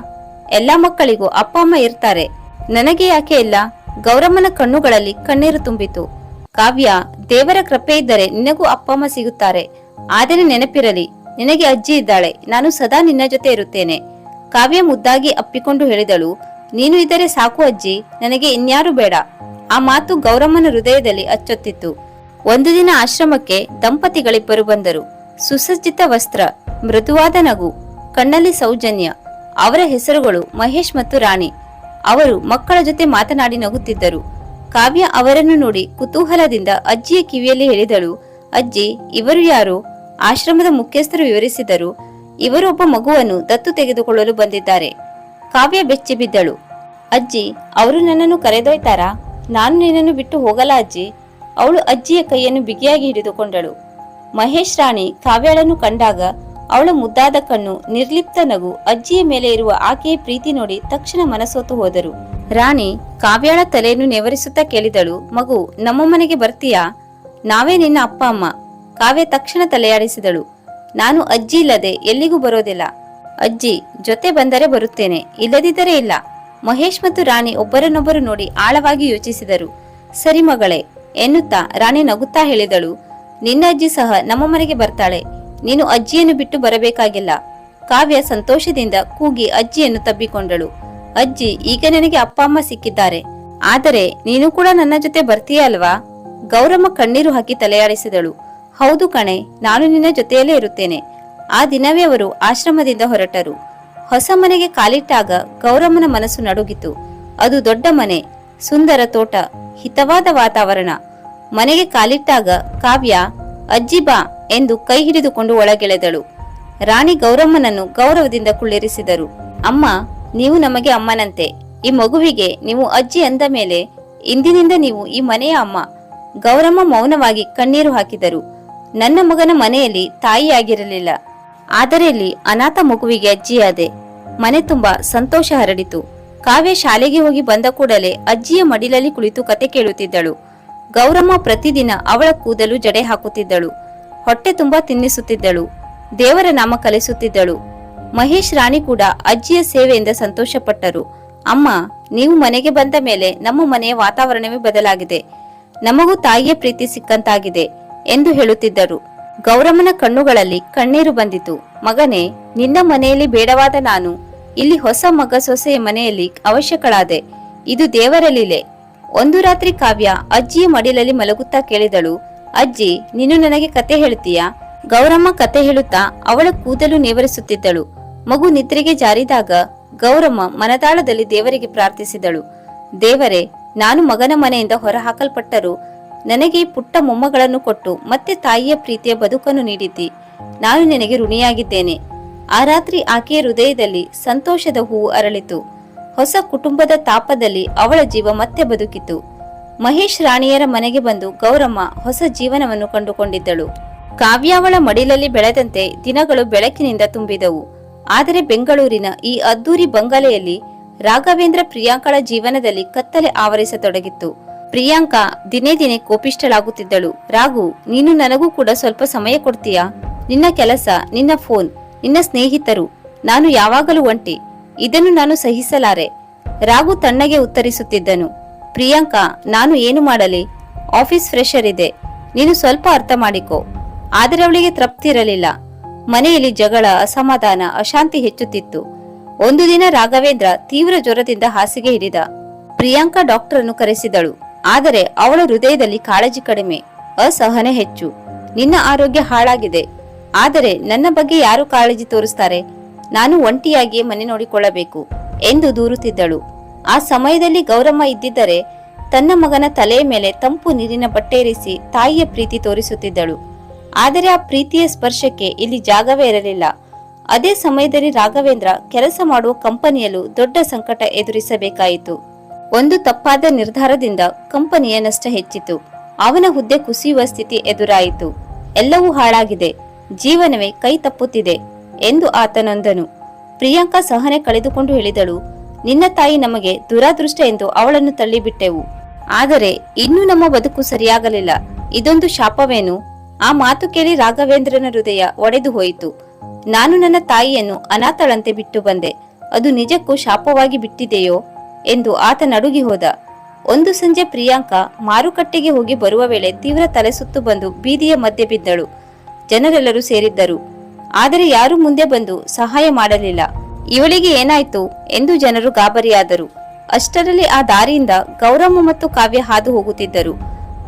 Speaker 1: ಎಲ್ಲ ಮಕ್ಕಳಿಗೂ ಅಪ್ಪ, ಅಮ್ಮ ಇರ್ತಾರೆ. ನನಗೆ ಯಾಕೆ ಇಲ್ಲ? ಗೌರಮ್ಮನ ಕಣ್ಣುಗಳಲ್ಲಿ ಕಣ್ಣೀರು ತುಂಬಿತು. ಕಾವ್ಯ, ದೇವರ ಕೃಪೆ ಇದ್ದರೆ ನಿನಗೂ ಅಪ್ಪ, ಅಮ್ಮ ಸಿಗುತ್ತಾರೆ. ಆದರೆ ನೆನಪಿರಲಿ. ನಿನಗೆ ಅಜ್ಜಿ ಇದ್ದಾಳೆ, ನಾನು ಸದಾ ನಿನ್ನ ಜೊತೆ ಇರುತ್ತೇನೆ. ಕಾವ್ಯ ಮುದ್ದಾಗಿ ಅಪ್ಪಿಕೊಂಡು ಹೇಳಿದಳು, ನೀನು ಇದ್ದರೆ ಸಾಕು ಅಜ್ಜಿ, ನನಗೆ ಇನ್ಯಾರು ಬೇಡ. ಆ ಮಾತು ಗೌರಮ್ಮನ ಹೃದಯದಲ್ಲಿ ಅಚ್ಚೊತ್ತಿತ್ತು. ಒಂದು ದಿನ ಆಶ್ರಮಕ್ಕೆ ದಂಪತಿಗಳಿಬ್ಬರು ಬಂದರು. ಸುಸಜ್ಜಿತ ವಸ್ತ್ರ, ಮೃದುವಾದ ನಗು, ಕಣ್ಣಲ್ಲಿ ಸೌಜನ್ಯ, ಅವರ ಹೆಸರುಗಳು ಮಹೇಶ್ ಮತ್ತು ರಾಣಿ. ಅವರು ಮಕ್ಕಳ ಜೊತೆ ಮಾತನಾಡಿ ನಗುತ್ತಿದ್ದರು. ಕಾವ್ಯ ಅವರನ್ನು ನೋಡಿ ಕುತೂಹಲದಿಂದ ಅಜ್ಜಿಯ ಕಿವಿಯಲ್ಲಿ ಹೇಳಿದಳು, ಅಜ್ಜಿ, ಇವರು ಯಾರು? ಆಶ್ರಮದ ಮುಖ್ಯಸ್ಥರು ವಿವರಿಸಿದರು ಇವರೊಬ್ಬ ಮಗುವನ್ನು ದತ್ತು ತೆಗೆದುಕೊಳ್ಳಲು ಬಂದಿದ್ದಾರೆ. ಕಾವ್ಯ ಬೆಚ್ಚಿ ಬಿದ್ದಳು. ಅಜ್ಜಿ, ಅವರು ನನ್ನನ್ನು ಕರೆದೊಯ್ತಾರಾ? ನಾನು ನಿನ್ನನ್ನು ಬಿಟ್ಟು ಹೋಗಲ್ಲ ಅಜ್ಜಿ. ಅವಳು ಅಜ್ಜಿಯ ಕೈಯನ್ನು ಬಿಗಿಯಾಗಿ ಹಿಡಿದುಕೊಂಡಳು. ಮಹೇಶ್ ರಾಣಿ ಕಾವ್ಯಾಳನ್ನು ಕಂಡಾಗ ಅವಳ ಮುದ್ದಾದ ಕಣ್ಣು ನಿರ್ಲಿಪ್ತ ನಗು ಅಜ್ಜಿಯ ಮೇಲೆ ಇರುವ ಆಕೆಯ ಪ್ರೀತಿ ನೋಡಿ ತಕ್ಷಣ ಮನಸೋತು ಹೋದರು. ರಾಣಿ, ಕಾವ್ಯಾಳ ತಲೆಯನ್ನು ನೆವರಿಸುತ್ತಾ ಕೇಳಿದಳು, ಮಗು, ನಮ್ಮ ಮನೆಗೆ ಬರ್ತೀಯಾ? ನಾವೇ ನಿನ್ನ ಅಪ್ಪ, ಅಮ್ಮ. ಕಾವ್ಯ ತಕ್ಷಣ ತಲೆಯಾಡಿಸಿದಳು. ನಾನು ಅಜ್ಜಿ ಇಲ್ಲದೆ ಎಲ್ಲಿಗೂ ಬರೋದಿಲ್ಲ. ಅಜ್ಜಿ, ಜೊತೆ ಬಂದರೆ ಬರುತ್ತೇನೆ, ಇಲ್ಲದಿದ್ದರೆ ಇಲ್ಲ. ಮಹೇಶ್ ಮತ್ತು ರಾಣಿ ಒಬ್ಬರನ್ನೊಬ್ಬರು ನೋಡಿ ಆಳವಾಗಿ ಯೋಚಿಸಿದರು. ಸರಿ ಮಗಳೇ, ಎನ್ನುತ್ತಾ ರಾಣಿ ನಗುತ್ತಾ ಹೇಳಿದಳು. ನಿನ್ನ ಅಜ್ಜಿ ಸಹ ನಮ್ಮ ಮನೆಗೆ ಬರ್ತಾಳೆ. ನೀನು ಅಜ್ಜಿಯನ್ನು ಬಿಟ್ಟು ಬರಬೇಕಾಗಿಲ್ಲ. ಕಾವ್ಯ ಸಂತೋಷದಿಂದ ಕೂಗಿ ಅಜ್ಜಿಯನ್ನು ತಬ್ಬಿಕೊಂಡಳು. ಅಜ್ಜಿ, ಈಗ ನನಗೆ ಅಪ್ಪ, ಅಮ್ಮ ಸಿಕ್ಕಿದ್ದಾರೆ. ಆದರೆ ನೀನು ಕೂಡ ನನ್ನ ಜೊತೆ ಬರ್ತೀಯ ಅಲ್ವಾ? ಗೌರಮ್ಮ ಕಣ್ಣೀರು ಹಾಕಿ ತಲೆಯಾಡಿಸಿದಳು. ಹೌದು ಕಣೆ, ನಾನು ನಿನ್ನ ಜೊತೆಯಲ್ಲೇ ಇರುತ್ತೇನೆ. ಆ ದಿನವೇ ಅವರು ಆಶ್ರಮದಿಂದ ಹೊರಟರು. ಹೊಸ ಮನೆಗೆ ಕಾಲಿಟ್ಟಾಗ ಗೌರಮ್ಮನ ಮನಸ್ಸು ನಡುಗಿತು. ಅದು ದೊಡ್ಡ ಮನೆ, ಸುಂದರ ತೋಟ, ಹಿತವಾದ ವಾತಾವರಣ. ಮನೆಗೆ ಕಾಲಿಟ್ಟಾಗ ಕಾವ್ಯ, ಅಜ್ಜಿ ಬಾ ಎಂದು ಕೈ ಹಿಡಿದುಕೊಂಡು ಒಳಗೆಳೆದಳು. ರಾಣಿ ಗೌರಮ್ಮನನ್ನು ಗೌರವದಿಂದ ಕುಳ್ಳಿರಿಸಿದರು. ಅಮ್ಮ, ನೀವು ನಮಗೆ ಅಮ್ಮನಂತೆ. ಈ ಮಗುವಿಗೆ ನೀವು ಅಜ್ಜಿ ಅಂದ ಮೇಲೆ ಇಂದಿನಿಂದ ನೀವು ಈ ಮನೆಯ ಅಮ್ಮ. ಗೌರಮ್ಮ ಮೌನವಾಗಿ ಕಣ್ಣೀರು ಹಾಕಿದರು. ನನ್ನ ಮಗನ ಮನೆಯಲ್ಲಿ ತಾಯಿಯಾಗಿರಲಿಲ್ಲ. ಆದರೆ ಇಲ್ಲಿ ಅನಾಥ ಮಗುವಿಗೆ ಅಜ್ಜಿಯಾದೆ. ಮನೆ ತುಂಬಾ ಸಂತೋಷ ಹರಡಿತು. ಕಾವ್ಯ ಶಾಲೆಗೆ ಹೋಗಿ ಬಂದ ಕೂಡಲೇ ಅಜ್ಜಿಯ ಮಡಿಲಲ್ಲಿ ಕುಳಿತು ಕತೆ ಕೇಳುತ್ತಿದ್ದಳು. ಗೌರಮ್ಮ ಪ್ರತಿದಿನ ಅವಳ ಕೂದಲು ಜಡೆ ಹಾಕುತ್ತಿದ್ದಳು. ಹೊಟ್ಟೆ ತುಂಬಾ ತಿನ್ನಿಸುತ್ತಿದ್ದಳು. ದೇವರ ನಾಮ ಕಲಿಸುತ್ತಿದ್ದಳು. ಮಹೇಶ್ ರಾಣಿ ಕೂಡ ಅಜ್ಜಿಯ ಸೇವೆಯಿಂದ ಸಂತೋಷಪಟ್ಟರು. ಅಮ್ಮ, ನೀವು ಮನೆಗೆ ಬಂದ ಮೇಲೆ ನಮ್ಮ ಮನೆಯ ವಾತಾವರಣವೇ ಬದಲಾಗಿದೆ. ನಮಗೂ ತಾಯಿಯ ಪ್ರೀತಿ ಸಿಕ್ಕಂತಾಗಿದೆ. ಎಂದು ಹೇಳುತ್ತಿದ್ದರು. ಗೌರಮ್ಮನ ಕಣ್ಣುಗಳಲ್ಲಿ ಕಣ್ಣೀರು ಬಂದಿತು. ಮಗನೇ, ನಿನ್ನ ಮನೆಯಲ್ಲಿ ಬೇಡವಾದ ನಾನು, ಇಲ್ಲಿ ಹೊಸ ಮಗ ಸೊಸೆಯ ಮನೆಯಲ್ಲಿ ಅವಶ್ಯಕಳಾದೆ, ಇದು ದೇವರ ಲೀಲೆ ಒಂದು ರಾತ್ರಿ ಕಾವ್ಯ ಅಜ್ಜಿಯ ಮಡಿಲಲ್ಲಿ ಮಲಗುತ್ತಾ ಕೇಳಿದಳು. ಅಜ್ಜಿ, ನೀನು ನನಗೆ ಕತೆ ಹೇಳ್ತೀಯಾ? ಗೌರಮ್ಮ ಕತೆ ಹೇಳುತ್ತಾ ಅವಳ ಕೂದಲು ನೇವರಿಸುತ್ತಿದ್ದಳು. ಮಗು ನಿದ್ರೆಗೆ ಜಾರಿದಾಗ ಗೌರಮ್ಮ ಮನದಾಳದಲ್ಲಿ ದೇವರಿಗೆ ಪ್ರಾರ್ಥಿಸಿದಳು. ದೇವರೇ, ನಾನು ಮಗನ ಮನೆಯಿಂದ ಹೊರಹಾಕಲ್ಪಟ್ಟರೂ ನನಗೆ ಪುಟ್ಟ ಮೊಮ್ಮಗಳನ್ನು ಕೊಟ್ಟು ಮತ್ತೆ ತಾಯಿಯ ಪ್ರೀತಿಯ ಬದುಕನ್ನು ನೀಡಿದ್ದಿ. ನಾನು ನಿನಗೆ ಋಣಿಯಾಗಿದ್ದೇನೆ. ಆ ರಾತ್ರಿ ಆಕೆಯ ಹೃದಯದಲ್ಲಿ ಸಂತೋಷದ ಹೂವು ಅರಳಿತು. ಹೊಸ ಕುಟುಂಬದ ತಾಪದಲ್ಲಿ ಅವಳ ಜೀವ ಮತ್ತೆ ಬದುಕಿತು. ಮಹೇಶ್ ರಾಣಿಯರ ಮನೆಗೆ ಬಂದು ಗೌರಮ್ಮ ಹೊಸ ಜೀವನವನ್ನು ಕಂಡುಕೊಂಡಿದ್ದಳು. ಕಾವ್ಯಾವಳ ಮಡಿಲಲ್ಲಿ ಬೆಳೆದಂತೆ ದಿನಗಳು ಬೆಳಕಿನಿಂದ ತುಂಬಿದವು. ಆದರೆ ಬೆಂಗಳೂರಿನ ಈ ಅದ್ದೂರಿ ಬಂಗಲೆಯಲ್ಲಿ ರಾಘವೇಂದ್ರ ಪ್ರಿಯಾಂಕಳ ಜೀವನದಲ್ಲಿ ಕತ್ತಲೆ ಆವರಿಸತೊಡಗಿತ್ತು. ಪ್ರಿಯಾಂಕಾ ದಿನೇ ದಿನೇ ಕೋಪಿಷ್ಟಳಾಗುತ್ತಿದ್ದಳು ರಾಘು, ನೀನು ನನಗೂ ಕೂಡ ಸ್ವಲ್ಪ ಸಮಯ ಕೊಡ್ತೀಯಾ? ನಿನ್ನ ಕೆಲಸ, ನಿನ್ನ ಫೋನ್, ನಿನ್ನ ಸ್ನೇಹಿತರು, ನಾನು ಯಾವಾಗಲೂ ಒಂಟಿ. ಇದನ್ನು ನಾನು ಸಹಿಸಲಾರೆ. ರಾಘು ತಣ್ಣಗೆ ಉತ್ತರಿಸುತ್ತಿದ್ದನು. ಪ್ರಿಯಾಂಕಾ, ನಾನು ಏನು ಮಾಡಲಿ? ಆಫೀಸ್ ಫ್ರೆಶರ್ ಇದೆ. ನೀನು ಸ್ವಲ್ಪ ಅರ್ಥ ಮಾಡಿಕೊ. ಆದರೆ ಅವಳಿಗೆ ತೃಪ್ತಿ ಇರಲಿಲ್ಲ. ಮನೆಯಲ್ಲಿ ಜಗಳ, ಅಸಮಾಧಾನ, ಅಶಾಂತಿ ಹೆಚ್ಚುತ್ತಿತ್ತು. ಒಂದು ದಿನ ರಾಘವೇಂದ್ರ ತೀವ್ರ ಜ್ವರದಿಂದ ಹಾಸಿಗೆ ಹಿಡಿದ. ಪ್ರಿಯಾಂಕಾ ಡಾಕ್ಟರ್ ಅನ್ನು ಕರೆಸಿದಳು. ಆದರೆ ಅವಳ ಹೃದಯದಲ್ಲಿ ಕಾಳಜಿ ಕಡಿಮೆ, ಅಸಹನೆ ಹೆಚ್ಚು. ನಿನ್ನ ಆರೋಗ್ಯ ಹಾಳಾಗಿದೆ. ಆದರೆ ನನ್ನ ಬಗ್ಗೆ ಯಾರು ಕಾಳಜಿ ತೋರಿಸ್ತಾರೆ? ನಾನು ಒಂಟಿಯಾಗಿಯೇ ಮನೆ ನೋಡಿಕೊಳ್ಳಬೇಕು ಎಂದು ದೂರುತ್ತಿದ್ದಳು. ಆ ಸಮಯದಲ್ಲಿ ಗೌರಮ್ಮ ಇದ್ದಿದ್ದರೆ ತನ್ನ ಮಗನ ತಲೆಯ ಮೇಲೆ ತಂಪು ನೀರಿನ ಬಟ್ಟೆ ಇರಿಸಿ ತಾಯಿಯ ಪ್ರೀತಿ ತೋರಿಸುತ್ತಿದ್ದಳು. ಆದರೆ ಆ ಪ್ರೀತಿಯ ಸ್ಪರ್ಶಕ್ಕೆ ಇಲ್ಲಿ ಜಾಗವೇ ಇರಲಿಲ್ಲ. ಅದೇ ಸಮಯದಲ್ಲಿ ರಾಘವೇಂದ್ರ ಕೆಲಸ ಮಾಡುವ ಕಂಪನಿಯಲ್ಲೂ ದೊಡ್ಡ ಸಂಕಟ ಎದುರಿಸಬೇಕಾಯಿತು. ಒಂದು ತಪ್ಪಾದ ನಿರ್ಧಾರದಿಂದ ಕಂಪನಿಯ ನಷ್ಟ ಹೆಚ್ಚಿತು. ಅವನ ಹುದ್ದೆ ಕುಸಿಯುವ ಸ್ಥಿತಿ ಎದುರಾಯಿತು. ಎಲ್ಲವೂ ಹಾಳಾಗಿದೆ. ಜೀವನವೇ ಕೈ ತಪ್ಪುತ್ತಿದೆ ಎಂದು ಆತನೊಂದನು ಪ್ರಿಯಾಂಕಾ ಸಹನೆ ಕಳೆದುಕೊಂಡು ಹೇಳಿದಳು, ನಿನ್ನ ತಾಯಿ ನಮಗೆ ದುರಾದೃಷ್ಟ ಎಂದು ಅವಳನ್ನು ತಳ್ಳಿಬಿಟ್ಟೆವು. ಆದರೆ ಇನ್ನೂ ನಮ್ಮ ಬದುಕು ಸರಿಯಾಗಲಿಲ್ಲ. ಇದೊಂದು ಶಾಪವೇನು? ಆ ಮಾತು ಕೇಳಿ ರಾಘವೇಂದ್ರನ ಹೃದಯ ಒಡೆದು ಹೋಯಿತು. ನಾನು ನನ್ನ ತಾಯಿಯನ್ನು ಅನಾಥಳಂತೆ ಬಿಟ್ಟು ಬಂದೆ. ಅದು ನಿಜಕ್ಕೂ ಶಾಪವಾಗಿ ಬಿಟ್ಟಿದೆಯೋ? ಎಂದು ಆತ ನಡುಗಿ ಹೋದ. ಒಂದು ಸಂಜೆ ಪ್ರಿಯಾಂಕಾ ಮಾರುಕಟ್ಟೆಗೆ ಹೋಗಿ ಬರುವ ವೇಳೆ ತೀವ್ರ ತಲೆ ಸುತ್ತು ಬಂದು ಬೀದಿಯ ಮಧ್ಯೆ ಬಿದ್ದಳು. ಜನರೆಲ್ಲರೂ ಸೇರಿದ್ದರು. ಆದರೆ ಯಾರೂ ಮುಂದೆ ಬಂದು ಸಹಾಯ ಮಾಡಲಿಲ್ಲ. ಇವಳಿಗೆ ಏನಾಯ್ತು? ಎಂದು ಜನರು ಗಾಬರಿಯಾದರು. ಅಷ್ಟರಲ್ಲಿ ಆ ದಾರಿಯಿಂದ ಗೌರಮ್ಮ ಮತ್ತು ಕಾವ್ಯ ಹಾದು ಹೋಗುತ್ತಿದ್ದರು.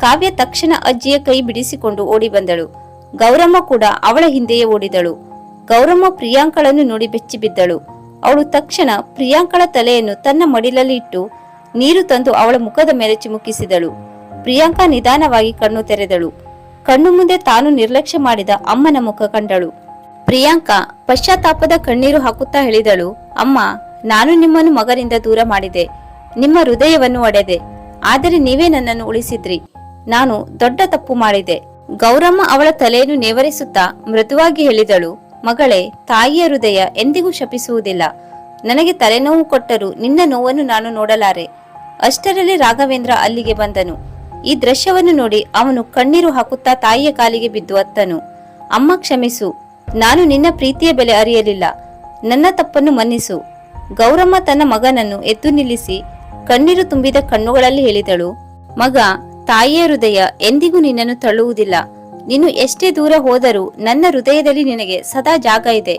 Speaker 1: ಕಾವ್ಯ ತಕ್ಷಣ ಅಜ್ಜಿಯ ಕೈ ಬಿಡಿಸಿಕೊಂಡು ಓಡಿ ಬಂದಳು. ಗೌರಮ್ಮ ಕೂಡ ಅವಳ ಹಿಂದೆಯೇ ಓಡಿದಳು. ಗೌರಮ್ಮ ಪ್ರಿಯಾಂಕಳನ್ನು ನೋಡಿ ಬೆಚ್ಚಿ ಬಿದ್ದಳು ಅವಳು ತಕ್ಷಣ ಪ್ರಿಯಾಂಕಳ ತಲೆಯನ್ನು ತನ್ನ ಮಡಿಲಲ್ಲಿ ಇಟ್ಟು ನೀರು ತಂದು ಅವಳ ಮುಖದ ಮೇಲೆ ಚಿಮುಕಿಸಿದಳು. ಪ್ರಿಯಾಂಕಾ ನಿಧಾನವಾಗಿ ಕಣ್ಣು ತೆರೆದಳು. ಕಣ್ಣು ಮುಂದೆ ತಾನು ನಿರ್ಲಕ್ಷ್ಯ ಮಾಡಿದ ಅಮ್ಮನ ಮುಖ ಕಂಡಳು. ಪ್ರಿಯಾಂಕಾ ಪಶ್ಚಾತ್ತಾಪದ ಕಣ್ಣೀರು ಹಾಕುತ್ತಾ ಹೇಳಿದಳು, ಅಮ್ಮ, ನಾನು ನಿಮ್ಮನ್ನು ಮಗನಿಂದ ದೂರ ಮಾಡಿದೆ. ನಿಮ್ಮ ಹೃದಯವನ್ನು ಒಡೆದೆ. ಆದರೆ ನೀವೇ ನನ್ನನ್ನು ಉಳಿಸಿದ್ರಿ. ನಾನು ದೊಡ್ಡ ತಪ್ಪು ಮಾಡಿದೆ. ಗೌರಮ್ಮ ಅವಳ ತಲೆಯನ್ನು ನೇವರಿಸುತ್ತಾ ಮೃದುವಾಗಿ ಹೇಳಿದಳು ಮಗಳೇ, ತಾಯಿಯ ಹೃದಯ ಎಂದಿಗೂ ಶಪಿಸುವುದಿಲ್ಲ. ನನಗೆ ತಲೆನೋವು ಕೊಟ್ಟರೂ ನಿನ್ನ ನೋವನ್ನು ನಾನು ನೋಡಲಾರೆ. ಅಷ್ಟರಲ್ಲಿ ರಾಘವೇಂದ್ರ ಅಲ್ಲಿಗೆ ಬಂದನು. ಈ ದೃಶ್ಯವನ್ನು ನೋಡಿ ಅವನು ಕಣ್ಣೀರು ಹಾಕುತ್ತಾ ತಾಯಿಯ ಕಾಲಿಗೆ ಬಿದ್ದು ಅತ್ತನು. ಅಮ್ಮ ಕ್ಷಮಿಸು, ನಾನು ನಿನ್ನ ಪ್ರೀತಿಯ ಬೆಲೆ ಅರಿಯಲಿಲ್ಲ. ನನ್ನ ತಪ್ಪನ್ನು ಮನ್ನಿಸು. ಗೌರಮ್ಮ ತನ್ನ ಮಗನನ್ನು ಎದ್ದು ನಿಲ್ಲಿಸಿ ಕಣ್ಣೀರು ತುಂಬಿದ ಕಣ್ಣುಗಳಲ್ಲಿ ಹೇಳಿದಳು, ಮಗ, ತಾಯಿಯ ಹೃದಯ ಎಂದಿಗೂ ನಿನ್ನನ್ನು ತಳ್ಳುವುದಿಲ್ಲ. ನೀನು ಎಷ್ಟೇ ದೂರ ಹೋದರೂ ನನ್ನ ಹೃದಯದಲ್ಲಿ ನಿನಗೆ ಸದಾ ಜಾಗ ಇದೆ.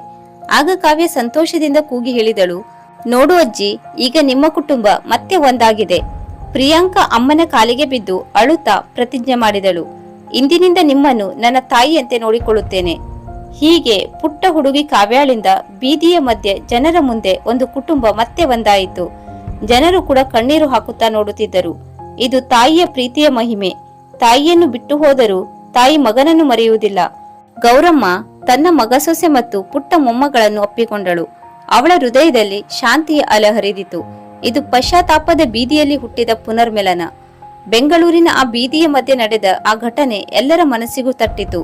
Speaker 1: ಆಗ ಕಾವ್ಯ ಸಂತೋಷದಿಂದ ಕೂಗಿ ಹೇಳಿದಳು, ನೋಡು ಅಜ್ಜಿ, ಈಗ ನಿಮ್ಮ ಕುಟುಂಬ ಮತ್ತೆ ಒಂದಾಗಿದೆ. ಪ್ರಿಯಾಂಕಾ ಅಮ್ಮನ ಕಾಲಿಗೆ ಬಿದ್ದು ಅಳುತ್ತಾ ಪ್ರತಿಜ್ಞೆ ಮಾಡಿದಳು, ಇಂದಿನಿಂದ ನಿಮ್ಮನ್ನು ನನ್ನ ತಾಯಿಯಂತೆ ನೋಡಿಕೊಳ್ಳುತ್ತೇನೆ. ಹೀಗೆ ಪುಟ್ಟ ಹುಡುಗಿ ಕಾವ್ಯಾಳಿಂದ ಬೀದಿಯ ಮಧ್ಯೆ ಜನರ ಮುಂದೆ ಒಂದು ಕುಟುಂಬ ಮತ್ತೆ ಒಂದಾಯಿತು. ಜನರು ಕೂಡ ಕಣ್ಣೀರು ಹಾಕುತ್ತಾ ನೋಡುತ್ತಿದ್ದರು. ಇದು ತಾಯಿಯ ಪ್ರೀತಿಯ ಮಹಿಮೆ. ತಾಯಿಯನ್ನು ಬಿಟ್ಟು ಹೋದರೂ ತಾಯಿ ಮಗನನ್ನು ಮರೆಯುವುದಿಲ್ಲ. ಗೌರಮ್ಮ ತನ್ನ ಮಗ ಸೊಸೆ ಮತ್ತು ಪುಟ್ಟ ಮೊಮ್ಮಗಳನ್ನು ಒಪ್ಪಿಕೊಂಡಳು. ಅವಳ ಹೃದಯದಲ್ಲಿ ಶಾಂತಿಯ ಅಲೆ ಹರಿದಿತು. ಇದು ಪಶ್ಚಾತ್ತಾಪದ ಬೀದಿಯಲ್ಲಿ ಹುಟ್ಟಿದ ಪುನರ್ಮಿಲನ. ಬೆಂಗಳೂರಿನ ಆ ಬೀದಿಯ ಮಧ್ಯೆ ನಡೆದ ಆ ಘಟನೆ ಎಲ್ಲರ ಮನಸ್ಸಿಗೂ ತಟ್ಟಿತು.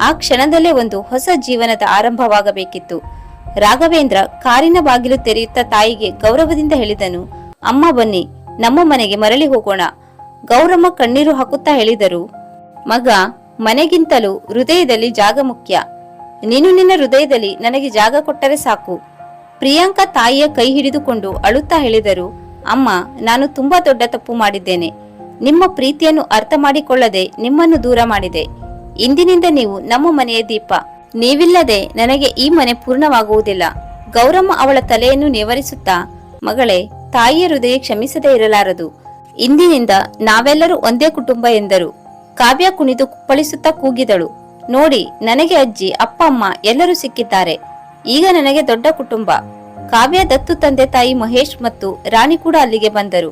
Speaker 1: ಆ ಕ್ಷಣದಲ್ಲೇ ಒಂದು ಹೊಸ ಜೀವನದ ಆರಂಭವಾಗಬೇಕಿತ್ತು. ರಾಘವೇಂದ್ರ ಕಾರಿನ ಬಾಗಿಲು ತೆರೆಯುತ್ತಾ ತಾಯಿಗೆ ಗೌರವದಿಂದ ಹೇಳಿದನು, ಅಮ್ಮ ಬನ್ನಿ, ನಮ್ಮ ಮನೆಗೆ ಮರಳಿ ಹೋಗೋಣ. ಗೌರಮ್ಮ ಕಣ್ಣೀರು ಹಾಕುತ್ತಾ ಹೇಳಿದರು, ಮಗ ಮನೆಗಿಂತಲೂ ಹೃದಯದಲ್ಲಿ ಜಾಗ ಮುಖ್ಯ. ನೀನು ನಿನ್ನ ಹೃದಯದಲ್ಲಿ ನನಗೆ ಜಾಗ ಕೊಟ್ಟರೆ ಸಾಕು. ಪ್ರಿಯಾಂಕಾ ತಾಯಿಯ ಕೈ ಹಿಡಿದುಕೊಂಡು ಅಳುತ್ತಾ ಹೇಳಿದರು, ಅಮ್ಮ, ನಾನು ತುಂಬಾ ದೊಡ್ಡ ತಪ್ಪು ಮಾಡಿದ್ದೇನೆ. ನಿಮ್ಮ ಪ್ರೀತಿಯನ್ನು ಅರ್ಥ ಮಾಡಿಕೊಳ್ಳದೆ ನಿಮ್ಮನ್ನು ದೂರ ಮಾಡಿದೆ. ಇಂದಿನಿಂದ ನೀವು ನಮ್ಮ ಮನೆಯ ದೀಪ. ನೀವಿಲ್ಲದೆ ನನಗೆ ಈ ಮನೆ ಪೂರ್ಣವಾಗುವುದಿಲ್ಲ. ಗೌರಮ್ಮ ಅವಳ ತಲೆಯನ್ನು ನೇವರಿಸುತ್ತಾ, ಮಗಳೇ, ತಾಯಿಯ ಹೃದಯ ಕ್ಷಮಿಸದೇ ಇರಲಾರದು. ಇಂದಿನಿಂದ ನಾವೆಲ್ಲರೂ ಒಂದೇ ಕುಟುಂಬ ಎಂದರು. ಕಾವ್ಯ ಕುಣಿದು ಕುಪ್ಪಳಿಸುತ್ತಾ ಕೂಗಿದಳು. ನೋಡಿ, ನನಗೆ ಅಜ್ಜಿ, ಅಪ್ಪ, ಅಮ್ಮ ಎಲ್ಲರೂ ಸಿಕ್ಕಿದ್ದಾರೆ. ಈಗ ನನಗೆ ದೊಡ್ಡ ಕುಟುಂಬ. ಕಾವ್ಯ ದತ್ತು ತಂದೆ ತಾಯಿ ಮಹೇಶ್ ಮತ್ತು ರಾಣಿ ಕೂಡ ಅಲ್ಲಿಗೆ ಬಂದರು.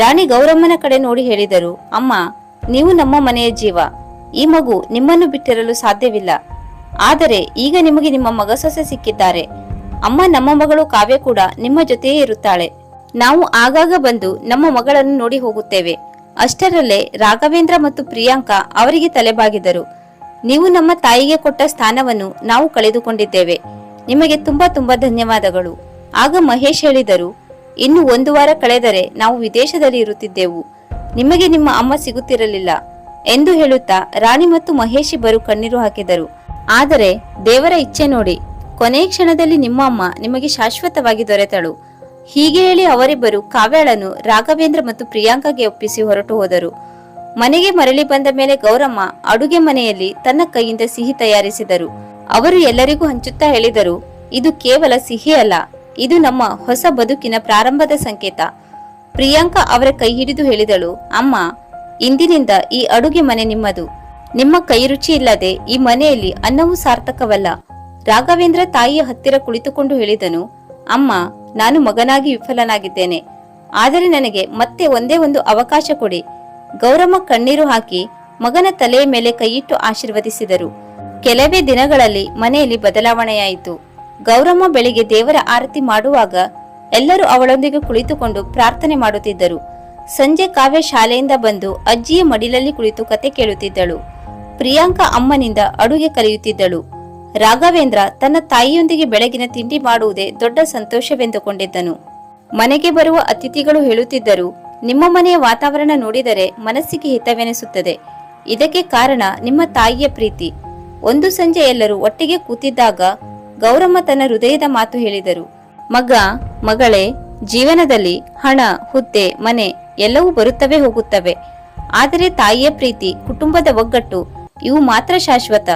Speaker 1: ರಾಣಿ ಗೌರಮ್ಮನ ಕಡೆ ನೋಡಿ ಹೇಳಿದರು, ಅಮ್ಮ, ನೀವು ನಮ್ಮ ಮನೆಯ ಜೀವ. ಈ ಮಗು ನಿಮ್ಮನ್ನು ಬಿಟ್ಟಿರಲು ಸಾಧ್ಯವಿಲ್ಲ. ಆದರೆ ಈಗ ನಿಮಗೆ ನಿಮ್ಮ ಮಗ ಸೊಸೆ ಸಿಕ್ಕಿದ್ದಾರೆ. ಅಮ್ಮ, ನಮ್ಮ ಮಗಳು ಕಾವ್ಯ ಕೂಡ ನಿಮ್ಮ ಜೊತೆಯೇ ಇರುತ್ತಾಳೆ. ನಾವು ಆಗಾಗ ಬಂದು ನಮ್ಮ ಮಗಳನ್ನು ನೋಡಿ ಹೋಗುತ್ತೇವೆ. ಅಷ್ಟರಲ್ಲೇ ರಾಘವೇಂದ್ರ ಮತ್ತು ಪ್ರಿಯಾಂಕಾ ಅವರಿಗೆ ತಲೆಬಾಗಿದರು. ನೀವು ನಮ್ಮ ತಾಯಿಗೆ ಕೊಟ್ಟ ಸ್ಥಾನವನ್ನು ನಾವು ಕಳೆದುಕೊಂಡಿದ್ದೇವೆ. ನಿಮಗೆ ತುಂಬಾ ತುಂಬಾ ಧನ್ಯವಾದಗಳು. ಆಗ ಮಹೇಶ್ ಹೇಳಿದರು, ಇನ್ನು ಒಂದು ವಾರ ಕಳೆದರೆ ನಾವು ವಿದೇಶದಲ್ಲಿ ಇರುತ್ತಿದ್ದೆವು. ನಿಮಗೆ ನಿಮ್ಮ ಅಮ್ಮ ಸಿಗುತ್ತಿರಲಿಲ್ಲ ಎಂದು ಹೇಳುತ್ತಾ ರಾಣಿ ಮತ್ತು ಮಹೇಶ್ ಇಬ್ಬರು ಕಣ್ಣೀರು ಹಾಕಿದರು. ಆದರೆ ದೇವರ ಇಚ್ಛೆ ನೋಡಿ ಕೊನೆಯ ಕ್ಷಣದಲ್ಲಿ ನಿಮ್ಮ ಅಮ್ಮ ನಿಮಗೆ ಶಾಶ್ವತವಾಗಿ ದೊರೆತಳು. ಹೀಗೆ ಹೇಳಿ ಅವರಿಬ್ಬರು ಕಾವ್ಯಾಳನ್ನು ರಾಘವೇಂದ್ರ ಮತ್ತು ಪ್ರಿಯಾಂಕಾಗೆ ಒಪ್ಪಿಸಿ ಹೊರಟು ಹೋದರು. ಮನೆಗೆ ಮರಳಿ ಬಂದ ಮೇಲೆ ಗೌರಮ್ಮ ಅಡುಗೆ ಮನೆಯಲ್ಲಿ ತನ್ನ ಕೈಯಿಂದ ಸಿಹಿ ತಯಾರಿಸಿದರು. ಅವರು ಎಲ್ಲರಿಗೂ ಹಂಚುತ್ತಾ ಹೇಳಿದರು, ಇದು ಕೇವಲ ಸಿಹಿ ಅಲ್ಲ, ಇದು ನಮ್ಮ ಹೊಸ ಬದುಕಿನ ಪ್ರಾರಂಭದ ಸಂಕೇತ ಪ್ರಿಯಾಂಕಾ ಅವರ ಕೈ ಹಿಡಿದು ಹೇಳಿದಳು, ಅಮ್ಮ, ಇಂದಿನಿಂದ ಈ ಅಡುಗೆ ಮನೆ ನಿಮ್ಮದು. ನಿಮ್ಮ ಕೈ ರುಚಿ ಇಲ್ಲದೆ ಈ ಮನೆಯಲ್ಲಿ ಅನ್ನವೂ ಸಾರ್ಥಕವಲ್ಲ ರಾಘವೇಂದ್ರ ತಾಯಿಯ ಹತ್ತಿರ ಕುಳಿತುಕೊಂಡು ಹೇಳಿದನು, ಅಮ್ಮ ನಾನು ಮಗನಾಗಿ ವಿಫಲನಾಗಿದ್ದೇನೆ. ಆದರೆ ನನಗೆ ಮತ್ತೆ ಒಂದೇ ಒಂದು ಅವಕಾಶ ಕೊಡಿ. ಗೌರಮ್ಮ ಕಣ್ಣೀರು ಹಾಕಿ ಮಗನ ತಲೆಯ ಮೇಲೆ ಕೈಯಿಟ್ಟು ಆಶೀರ್ವದಿಸಿದರು. ಕೆಲವೇ ದಿನಗಳಲ್ಲಿ ಮನೆಯಲ್ಲಿ ಬದಲಾವಣೆಯಾಯಿತು. ಗೌರಮ್ಮ ಬೆಳಿಗ್ಗೆ ದೇವರ ಆರತಿ ಮಾಡುವಾಗ ಎಲ್ಲರೂ ಅವಳೊಂದಿಗೆ ಕುಳಿತುಕೊಂಡು ಪ್ರಾರ್ಥನೆ ಮಾಡುತ್ತಿದ್ದರು. ಸಂಜೆ ಕಾವ್ಯ ಶಾಲೆಯಿಂದ ಬಂದು ಅಜ್ಜಿಯ ಮಡಿಲಲ್ಲಿ ಕುಳಿತು ಕತೆ ಕೇಳುತ್ತಿದ್ದಳು. ಪ್ರಿಯಾಂಕಾ ಅಮ್ಮನಿಂದ ಅಡುಗೆ ಕಲಿಯುತ್ತಿದ್ದಳು. ರಾಘವೇಂದ್ರ ತನ್ನ ತಾಯಿಯೊಂದಿಗೆ ಬೆಳಗಿನ ತಿಂಡಿ ಮಾಡುವುದೇ ದೊಡ್ಡ ಸಂತೋಷವೆಂದುಕೊಂಡಿದ್ದನು. ಮನೆಗೆ ಬರುವ ಅತಿಥಿಗಳು ಹೇಳುತ್ತಿದ್ದರು, ನಿಮ್ಮ ಮನೆಯ ವಾತಾವರಣ ನೋಡಿದರೆ ಮನಸ್ಸಿಗೆ ಹಿತವೆನಿಸುತ್ತದೆ. ಇದಕ್ಕೆ ಕಾರಣ ನಿಮ್ಮ ತಾಯಿಯ ಪ್ರೀತಿ. ಒಂದು ಸಂಜೆ ಎಲ್ಲರೂ ಒಟ್ಟಿಗೆ ಕೂತಿದ್ದಾಗ ಗೌರಮ್ಮ ತನ್ನ ಹೃದಯದ ಮಾತು ಹೇಳಿದರು. ಮಗ, ಮಗಳೇ, ಜೀವನದಲ್ಲಿ ಹಣ, ಹುದ್ದೆ, ಮನೆ ಎಲ್ಲವೂ ಬರುತ್ತವೆ ಹೋಗುತ್ತವೆ. ಆದರೆ ತಾಯಿಯ ಪ್ರೀತಿ, ಕುಟುಂಬದ ಒಗ್ಗಟ್ಟು, ಇವು ಮಾತ್ರ ಶಾಶ್ವತ.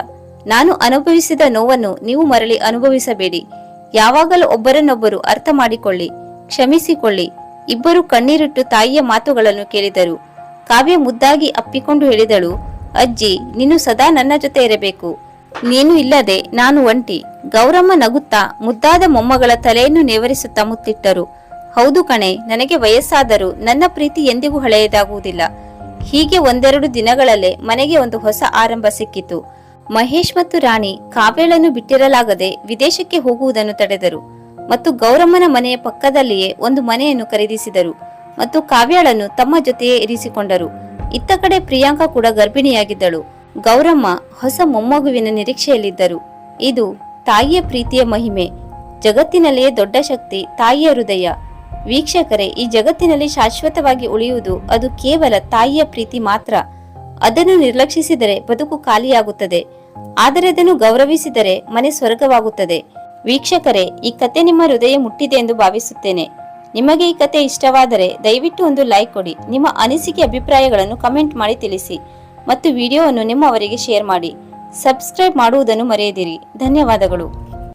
Speaker 1: ನಾನು ಅನುಭವಿಸಿದ ನೋವನ್ನು ನೀವು ಮರಳಿ ಅನುಭವಿಸಬೇಡಿ. ಯಾವಾಗಲೂ ಒಬ್ಬರನ್ನೊಬ್ಬರು ಅರ್ಥ ಮಾಡಿಕೊಳ್ಳಿ, ಕ್ಷಮಿಸಿಕೊಳ್ಳಿ. ಇಬ್ಬರು ಕಣ್ಣೀರಿಟ್ಟು ತಾಯಿಯ ಮಾತುಗಳನ್ನು ಕೇಳಿದರು. ಕಾವ್ಯ ಮುದ್ದಾಗಿ ಅಪ್ಪಿಕೊಂಡು ಹೇಳಿದಳು, ಅಜ್ಜಿ, ನೀನು ಸದಾ ನನ್ನ ಜೊತೆ ಇರಬೇಕು. ನೀನು ಇಲ್ಲದೆ ನಾನು ಒಂಟಿ. ಗೌರಮ್ಮ ನಗುತ್ತಾ ಮುದ್ದಾದ ಮೊಮ್ಮಗಳ ತಲೆಯನ್ನು ನೇವರಿಸುತ್ತಾ ಮುತ್ತಿಟ್ಟರು. ಹೌದು ಕಣೆ, ನನಗೆ ವಯಸ್ಸಾದರೂ ನನ್ನ ಪ್ರೀತಿ ಎಂದಿಗೂ ಹಳೆಯದಾಗುವುದಿಲ್ಲ. ಹೀಗೆ ಒಂದೆರಡು ದಿನಗಳಲ್ಲೇ ಮನೆಗೆ ಒಂದು ಹೊಸ ಆರಂಭ ಸಿಕ್ಕಿತು. ಮಹೇಶ್ ಮತ್ತು ರಾಣಿ ಕಾವ್ಯಳನ್ನು ಬಿಟ್ಟಿರಲಾಗದೆ ವಿದೇಶಕ್ಕೆ ಹೋಗುವುದನ್ನು ತಡೆದರು ಮತ್ತು ಗೌರಮ್ಮನ ಮನೆಯ ಪಕ್ಕದಲ್ಲಿಯೇ ಒಂದು ಮನೆಯನ್ನು ಖರೀದಿಸಿದರು ಮತ್ತು ಕಾವ್ಯಾಳನ್ನು ತಮ್ಮ ಜೊತೆಯೇ ಇರಿಸಿಕೊಂಡರು. ಇತ್ತ ಕಡೆ ಪ್ರಿಯಾಂಕಾ ಕೂಡ ಗರ್ಭಿಣಿಯಾಗಿದ್ದಳು. ಗೌರಮ್ಮ ಹೊಸ ಮೊಮ್ಮಗುವಿನ ನಿರೀಕ್ಷೆಯಲ್ಲಿದ್ದರು. ಇದು ತಾಯಿಯ ಪ್ರೀತಿಯ ಮಹಿಮೆ. ಜಗತ್ತಿನಲ್ಲಿಯೇ ದೊಡ್ಡ ಶಕ್ತಿ ತಾಯಿಯ ಹೃದಯ. ವೀಕ್ಷಕರೇ, ಈ ಜಗತ್ತಿನಲ್ಲಿ ಶಾಶ್ವತವಾಗಿ ಉಳಿಯುವುದು ಅದು ಕೇವಲ ತಾಯಿಯ ಪ್ರೀತಿ ಮಾತ್ರ. ಅದನ್ನು ನಿರ್ಲಕ್ಷಿಸಿದರೆ ಬದುಕು ಖಾಲಿಯಾಗುತ್ತದೆ. ಆದರೆ ಅದನ್ನು ಗೌರವಿಸಿದರೆ ಮನೆ ಸ್ವರ್ಗವಾಗುತ್ತದೆ. ವೀಕ್ಷಕರೇ, ಈ ಕತೆ ನಿಮ್ಮ ಹೃದಯ ಮುಟ್ಟಿದೆ ಎಂದು ಭಾವಿಸುತ್ತೇನೆ. ನಿಮಗೆ ಈ ಕತೆ ಇಷ್ಟವಾದರೆ ದಯವಿಟ್ಟು ಒಂದು ಲೈಕ್ ಕೊಡಿ. ನಿಮ್ಮ ಅನಿಸಿಕೆ ಅಭಿಪ್ರಾಯಗಳನ್ನು ಕಮೆಂಟ್ ಮಾಡಿ ತಿಳಿಸಿ ಮತ್ತು ವಿಡಿಯೋವನ್ನು ನಿಮ್ಮವರಿಗೆ ಶೇರ್ ಮಾಡಿ. ಸಬ್ಸ್ಕ್ರೈಬ್ ಮಾಡುವುದನ್ನು ಮರೆಯದಿರಿ. ಧನ್ಯವಾದಗಳು.